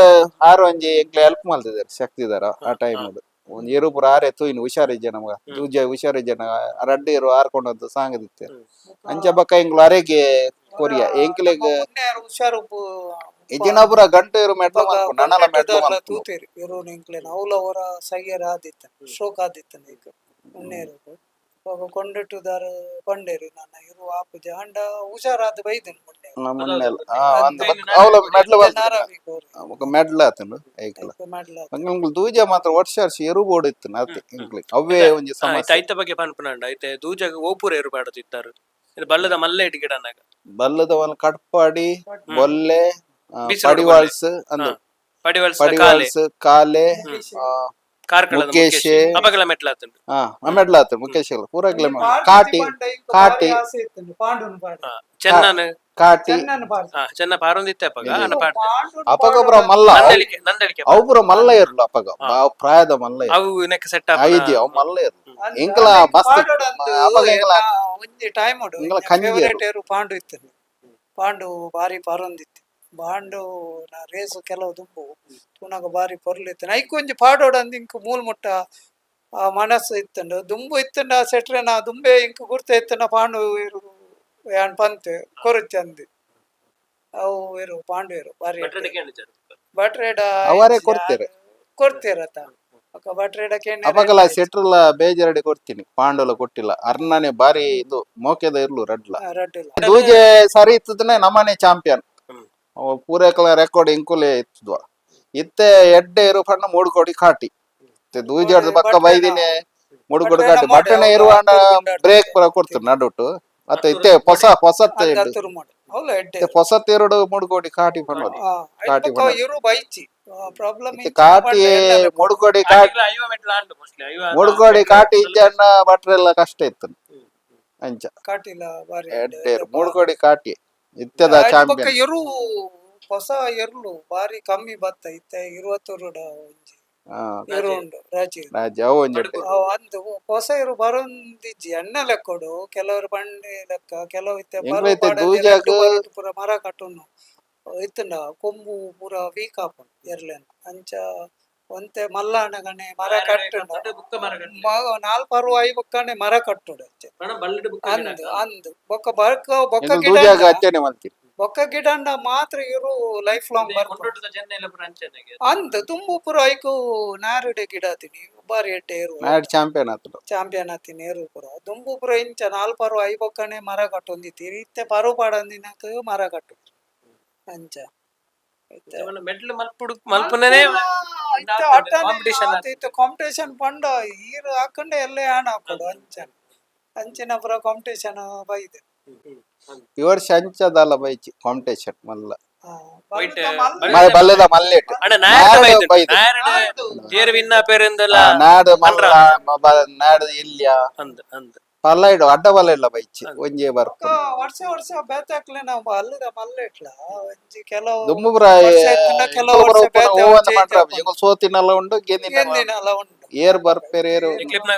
ಆರು ಒಂಜಿ ಎಂಕ್ಲೆ ಹೆಲ್ಪ್ ಮಾಡ್ತಿದ್ದಾರೆ ಶಕ್ತಿದಾರ ಆ ಟೈಮ್ ಅದು ಒಂದ್ ಏರು ಪುರ ಆರೆ ತು ಇನ್ನು ಹುಷಾರಿಜ್ಜೆ ನಮಗ? ತೂಜ ಹುಷಾರಿಜ್ಜೆ ರಡ್ ಇರು ಆರ್ಕೊಂಡು ಸಾಂಗದಿತ್ತೆ ಅಂಚ ಬಕ್ಕ ಇಂಗ್ಲ ಅರೆಗೆ ಕೊರಿಯ ಎಂಕ್ಲೆಗ್ ಹುಷಾರು ಇಜಿನ ಪುರ ಗಂಟು ಇರು ಮೆಟ್ಲು ಮಾಡ್ಕೊಂಡು ನನ್ನಲ ಮೆಟ್ಲು ತೂತೇರಿ. ಇರು ನಿಂಕ್ಲೆನ ಅವಲ ಅವರ ಸೈಯರ್ ಆದಿತ್ತ ಶೋಕ ಆದಿತ್ತ ಉಣ್ಣೆ ಉಣ್ಣೇರು ಅವಾಗ ಕೊಂಡಿಟ್ಟುದಾರ ಕೊಂಡೇರಿ ನನ್ನ ಇರುವ ಆಪುಜ. ಹಂಡ ಹುಷಾರಾದ ಬೈದನ್ ಮೊನ್ನೆ. ನಮ್ಮನ್ನೆಲ್ಲ ಆ ಅಂದ ಅವಲ ಮೆಟ್ಲು ಬಂದ ಮೆಡ್ಲ ಆತನು? ಐಕ್ಲ ಮಾಡ್ಲ ಅಂಗ್ಲ ದೂಜ ಮಾತ್ರ ವರ್ಷ ವರ್ಷ ಎರು ಇಂಕ್ಲಿ ಅವೇ ಒಂಜಿ ಸಮಸ್ಯೆ. ಐತ ಬಗ್ಗೆ ಪನ್ಪುನಂಡ. ಐತೆ ದೂಜಗ ಓಪುರ ಎರು ಇದು ಬಲ್ಲದ ಮಲ್ಲೆ ಇಟ್ಟು ಗಿಡನಾಗ ಬಲ್ಲದ ಒಂದು ಕಟ್ಪಾಡಿ ಬೊಲ್ಲೆ ಪಡಿವಾಳ್ಸ್ ಅಂದು ಪಡಿವಾಳ್ಸ್ ಕಾಲೆ. ಆ, ಕಾರ್ಕಳದ ಮುಖೇಶ್. ಅಪಗಲ ಮೆಟ್ಲಾತುಂಡು ಆತ ಮುಖೇಶ್ ಪೂರಗ್ಲೆ ಕಾಟಿ ಕಾಟಿ. ಚೆನ್ನನ್. ಕಾಟಿ. ಚೆನ್ನನ್ ಪಾಡ ಚೆನ್ನ ಪಾರೊಂದಿತ್ತೆ ಅಪಗ ಪಾಡ ಅಪಗೊಬ್ರ ಮಲ್ಲ. ನಂದಳಿಕೆ ನಂದಳಿಕೆ ಅವು ಪುರ ಮಲ್ಲ ಇರ್ಲು ಅಪಗ ಪ್ರಾಯದ ಮಲ್ಲ ಅವು ನೆಕ್ ಸೆಟ್ ಐದಿ ಅವು ಮಲ್ಲ ಇರ್ಲು. ಎಂಕಲ ಮಸ್ತ್ ಅಪಗ ಎಂಕಲ ಒಂಜಿ ಟೈಮ್ ಉಡು ಇಂಗ್ಲ ಕಂಜಿ ಪಾಂಡು ಇತ್ತು. ಪಾಂಡು ಬಾರಿ ಪರೊಂದಿತ್ತು. ಬಾಂಡು ನಾ ರೇಸು ಕೆಲವು ದುಂಬು ತೂನಾಗ ಬಾರಿ ಪೊರ್ಲಿತ್ತೇನೆ ಐಕೊಂಜಿ ಒಂಜಿ ಪಾಡೋಡು ಅಂದ್ ಇಂಕ್ ಮೂಲ್ ಮುಟ್ಟ ಆ ಮನಸ್ಸು ಇತ್ತಂಡು. ದುಂಬು ಇತ್ತಂಡ ಸೆಟ್ರೆ ನಾ ದುಂಬೆ ಇಂಕ್ ಗುರ್ತ ಇತ್ತಂಡ ಪಾಂಡು ಇರು ಯಾನ್ ಪಂತೆ ಕೊರುಚಿ ಅಂದಿ. ಅವು ಇರು ಪಾಂಡು ಇರು ಬಾರಿ ಬಟ್ರೇಡ ಅವರೇ ಕೊಡ್ತಾರೆ. ಬಟ್ರೇಡ ಕೇಂದ್ರ ಅಪಗಲ ಸೆಟ್ರಲ್ಲ ಬೇಜಾರಡಿ ಕೊಡ್ತೀನಿ. ಪಾಂಡೋಲ ಕೊಟ್ಟಿಲ್ಲ. ಅರ್ಣನೆ ಬಾರಿ ಇದು ಮೋಕೆದ ಇರ್ಲು ರಡ್ಲ. ದೂಜೆ ಸರಿ ಇತ್ತದನೆ ನಮ್ಮನೆ ಚಾಂಪಿಯನ್. ಪೂರೈಕಲ ರೆಕಾರ್ಡ್ ಇಂಕುಲೆ ಇತ್ತು ಇತ್ತೆ ಎಡ್ಡೆ ಇರು ಪಣ್ಣ ಮೂಡು ಕೋಟಿ. ಕಾಟಿ ಇತ್ತೆ ದೂಜೆ ಹಿಡ್ದು ಪಕ್ಕ ಬೈದಿನೆ ಮೂಡು ಕೋಟಿ. ಬಟ್ಟೆನ ಕಾಟಿ ಬಟ್ಟೆ ಇರುವ ಬ್ರೇಕ್ ಪರ ಕೊಡ್ತಾರೆ ನಡುಟ್ಟು. ಮತ್ತೆ ಇತ್ತೆ ಹೊಸ ಹೊಸತ್ ಹೊಸತ್ ಎರಡು ಮೂಡು. ಕೋಟಿ ಕಾಟಿ ಪಣ್ಣೋದು ಕಾಟಿ ಐಟ್ ಪಕ್ಕ ಬಣ್ಣ. ಇರು ಬೈಚಿ. ಪ್ರಾಬ್ಲಮ್ ಇತ್ತೆ ಕಾಟಿ ಮೂಡು ಕೋಟಿ. ಕಾಟಿ ಮೂಡು ಕೋಟಿ ಕಾಟಿ ಇಜ್ಜನ್ನ ಬಟ್ರೆಲ್ಲ ಕಷ್ಟ ಇತ್ತು. ಅಂಚ ಮೂಡು ಕೋಟಿ ಕಾಟಿ. ಪಕ್ಕ ಚಾಂಪಿಯನ್ ಇರು ಹೊಸ ಎರ್ಲು ಬಾರಿ ಕಮ್ಮಿ ಬತ್ತ ಇತ್ತೆ ಇರುವತ್ತು ರುಡ ಒಂಜಿ ಇರು ಉಂಡು ರಾಜಿ. ರಾಜ ಅವು ಒಂಜಿ. ಅವು ಅಂದು ಹೊಸ ಇರು ಬರೊಂದಿಜ್ಜಿ ಎಣ್ಣೆ ಲೆಕ್ಕೊಡು ಕೆಲವರು ಬಂಡೆ ಲೆಕ್ಕ ಕೆಲವು ಇತ್ತೆ ಎಂಗ್ಲ ಇತ್ತೆ ದೂಜಾಗ- ಪೂರ ಮರ ಕಟ್ಟುನು ಇತ್ತಂಡ ಕೊಂಬು ಪೂರ ವೀಕ್ ಆಪುಂಡು ಎರ್ಲೆನ್ ಅಂಚ ಒಂತೆ ಮಲ್ಲಾನಗನೆ ಮರ ಕಟ್ಟುಡು. ಮ- ಪರ್ವ ಐ ಬೊಕ್ಕನೆ ಮರ ಕಟ್ಟುಡು ಅಂದ್ ಅಂದ್. ಬೊಕ್ಕ ಬರ್ಕ ಬೊಕ್ಕ ಗಿಡ ಬೊಕ್ಕ ಗಿಡಂಡ ಮಾತ್ರ ಇರು ಲೈಫ್ ಲಾಂಗ್ ಬರ್ಕೊಂಡು ಅಂದ್ ತುಂಬು ಪುರ ಐಕು ನಾರುಡೆ ಗಿಡ ತಿನಿ ಬಾರಿ ಎಟ್ಟೆ ಇರು ಚಾಂಪಿಯನ್ ಚಾಂಪಿಯನ್ ಆತೀನಿ ಇರು ಪುರ ತುಂಬು ಪುರ. ಇಂಚ ನಾಲ್ಪರು ಐ ಬೊಕ್ಕನೆ ಮರ ಕಟ್ಟೊಂದಿತ್ತೀರಿ ಇತ್ತೆ ಪರು ಪಾಡಂದಿನಕ ಮರ ಕಟ್ಟು ಅಂಚ. ಮೆಟ್ಲು ಮಲ್ಪುಡು ಮಲ್ಪುನೇ ಕಾಂಪಿಟೇಷನ್ ಕಾಂಪಿಟೇಷನ್ ಪಂಡ ಈರು ಹಾಕೊಂಡೆ ಎಲ್ಲೇ ಆಣ ಹಾಕೋದು ಅಂಚನ. ಅಂಚಿನ ಪುರ ಕಾಂಪಿಟೇಷನ್ ಬೈದೆ. ಈ ವರ್ಷ ಅಂಚದಲ್ಲ ಬೈಚಿ ಕಾಂಪಿಟೇಷನ್ ಮಲ್ಲ. ಬಲ್ಲೆದ ಮಲ್ಲೆಟ್ ನಾಡು ಮಲ್ಲ ನಾಡು ಇಲ್ಯ? ಅಂದ ಅಂದ. ಪಲ್ಲ ಇಡು ಅಡ್ಡ ಬಲ್ಲ ಇಲ್ಲ ಬೈಚಿ ಒಂಜಿ ಬರ್ಕು. ಆ, ವರ್ಷ ವರ್ಷ ಬೇತಾಕ್ಲೆ ನಾವು ಅಲ್ಲದ ಮಲ್ಲೆಟ್ಲ ಒಂಜಿ ಕೆಲವು ದುಮ್ಮುಬ್ರ ವರ್ಷ ಇತ್ತಿನ ಕೆಲವು ವರ್ಷ ಬೇತೆ ಒಂಚೆ ಮಾಡ್ರ ಇಜ್ಜಪ್ಪ. ಸೋತಿನಲ್ಲ ಉಂಡು ಗೆಂದಿನ ಉಂಡು. ಏರ್ ಬರ್ಪೇರ್ ಏರು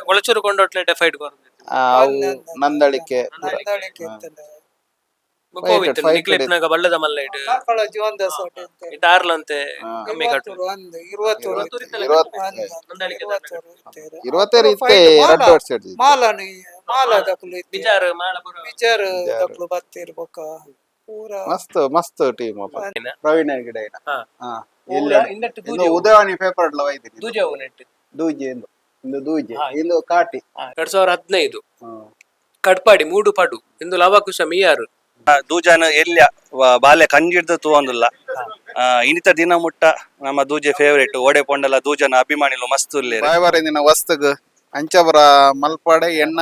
ಒಳಚೂರು ಕೊಂಡೋಟ್ಲೆ ಆ, ಅವು ನಂದಳಿಕೆ. ನಂದಳಿಕೆ ಬಳ್ಳದ ಮಲ್ಲ ಇಡು. ಮಕ್ಕಳ ಆರ್ಲಂತೆ ಕಮ್ಮಿ ಕಟ್ಟು ಒಂದು ಇರುವತ್ತೂರು ಇರುವತ್ತೂರು ಇರುವತ್ತೂರು ಇತ್ತೆ ಎರಡು. ವರ್ಷ ಮಾಲನು ಮಾಲ ದಕ್ಲು ಇತ್ತು ಬಿಜಾರು ಮಾಳಪುರ ಬಿಜಾರ್ ದಕ್ಲು ಬತ್ತಿರ್ಬೇಕ ಪೂರ ಮಸ್ತ್ ಮಸ್ತ್ ಟೀಮ್ ಪ್ರವೀಣ ಗಿಡ ಇನ್ನು. ಉದಯವಾಣಿ ಪೇಪರ್ ಎಲ್ಲ ಒಯ್ದಿನಿ ದೂಜೆ ಅವು ನೆಟ್ಟು. ದೂಜಿ ಎಂದು. ಇಂದು ದೂಜಿ. ಇಂದು. ಕಾಟಿ. ಎರಡ್ ಸಾವಿರ ಹದಿನೈದು. ಹ್ಮ್. ಕಡ್ಪಾಡಿ ಮೂಡು ಪಡು. ಇಂದು ಲವಕುಶ ಮಿಯಾರು. ದೂಜಾನ ಎಲ್ಲ ಬಾಲ್ಯ ಕಂಜಿಡ್ದು ತೂವಂದುಲ್ಲ. ಆ, ಇನಿತ ದಿನ ಮುಟ್ಟ ನಮ್ಮ ದೂಜೆ ಫೇವರೇಟ್ ಓಡೆ ಪೊಂಡಲ ದೂಜನ ಅಭಿಮಾನಿಲು ಮಸ್ತ್ ಉಲ್ಲೇರು. ದಿನ ವಸ್ತುಗ್. ಅಂಚಬರ ಮಲ್ಪಾಡೆ ಎಣ್ಣ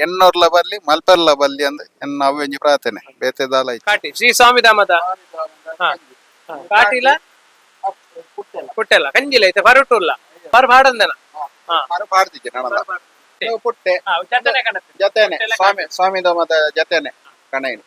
ಎಣ್ಣೂರ್ಲ ಬರ್ಲಿ ಮಲ್ಪರ್ಲ ಬರ್ಲಿ ಅಂದ್ ಎನ್ನ ಅವ್ವೆಂಜಿ ಪ್ರಾರ್ಥನೆ ಬೇತೆದಾಲ ಐತಿ. ಕಾಟಿ ಶ್ರೀ ಸ್ವಾಮಿ ದಾಮದ. ಹಾ. ಹಾ. ಕಾಟಿಲ ಪುಟ್ಟೆಲ್ಲ ಕಂಜಿಲ ಐತೆ ಪರುಟುಲ್ಲ. ಪರ್ ಪಾಡಂದನ? ಹಾ ಪಾಡ್ತಿದ್ದೆ ನನದ ಪುಟ್ಟೆ. ಹಾ, ಜತನೆ ಕಣತ್ತೆ. ಜತೆನೆ ಸ್ವಾಮಿ ಸ್ವಾಮಿ ದಾಮದ ಜತೆನೆ ಕಣೈನು.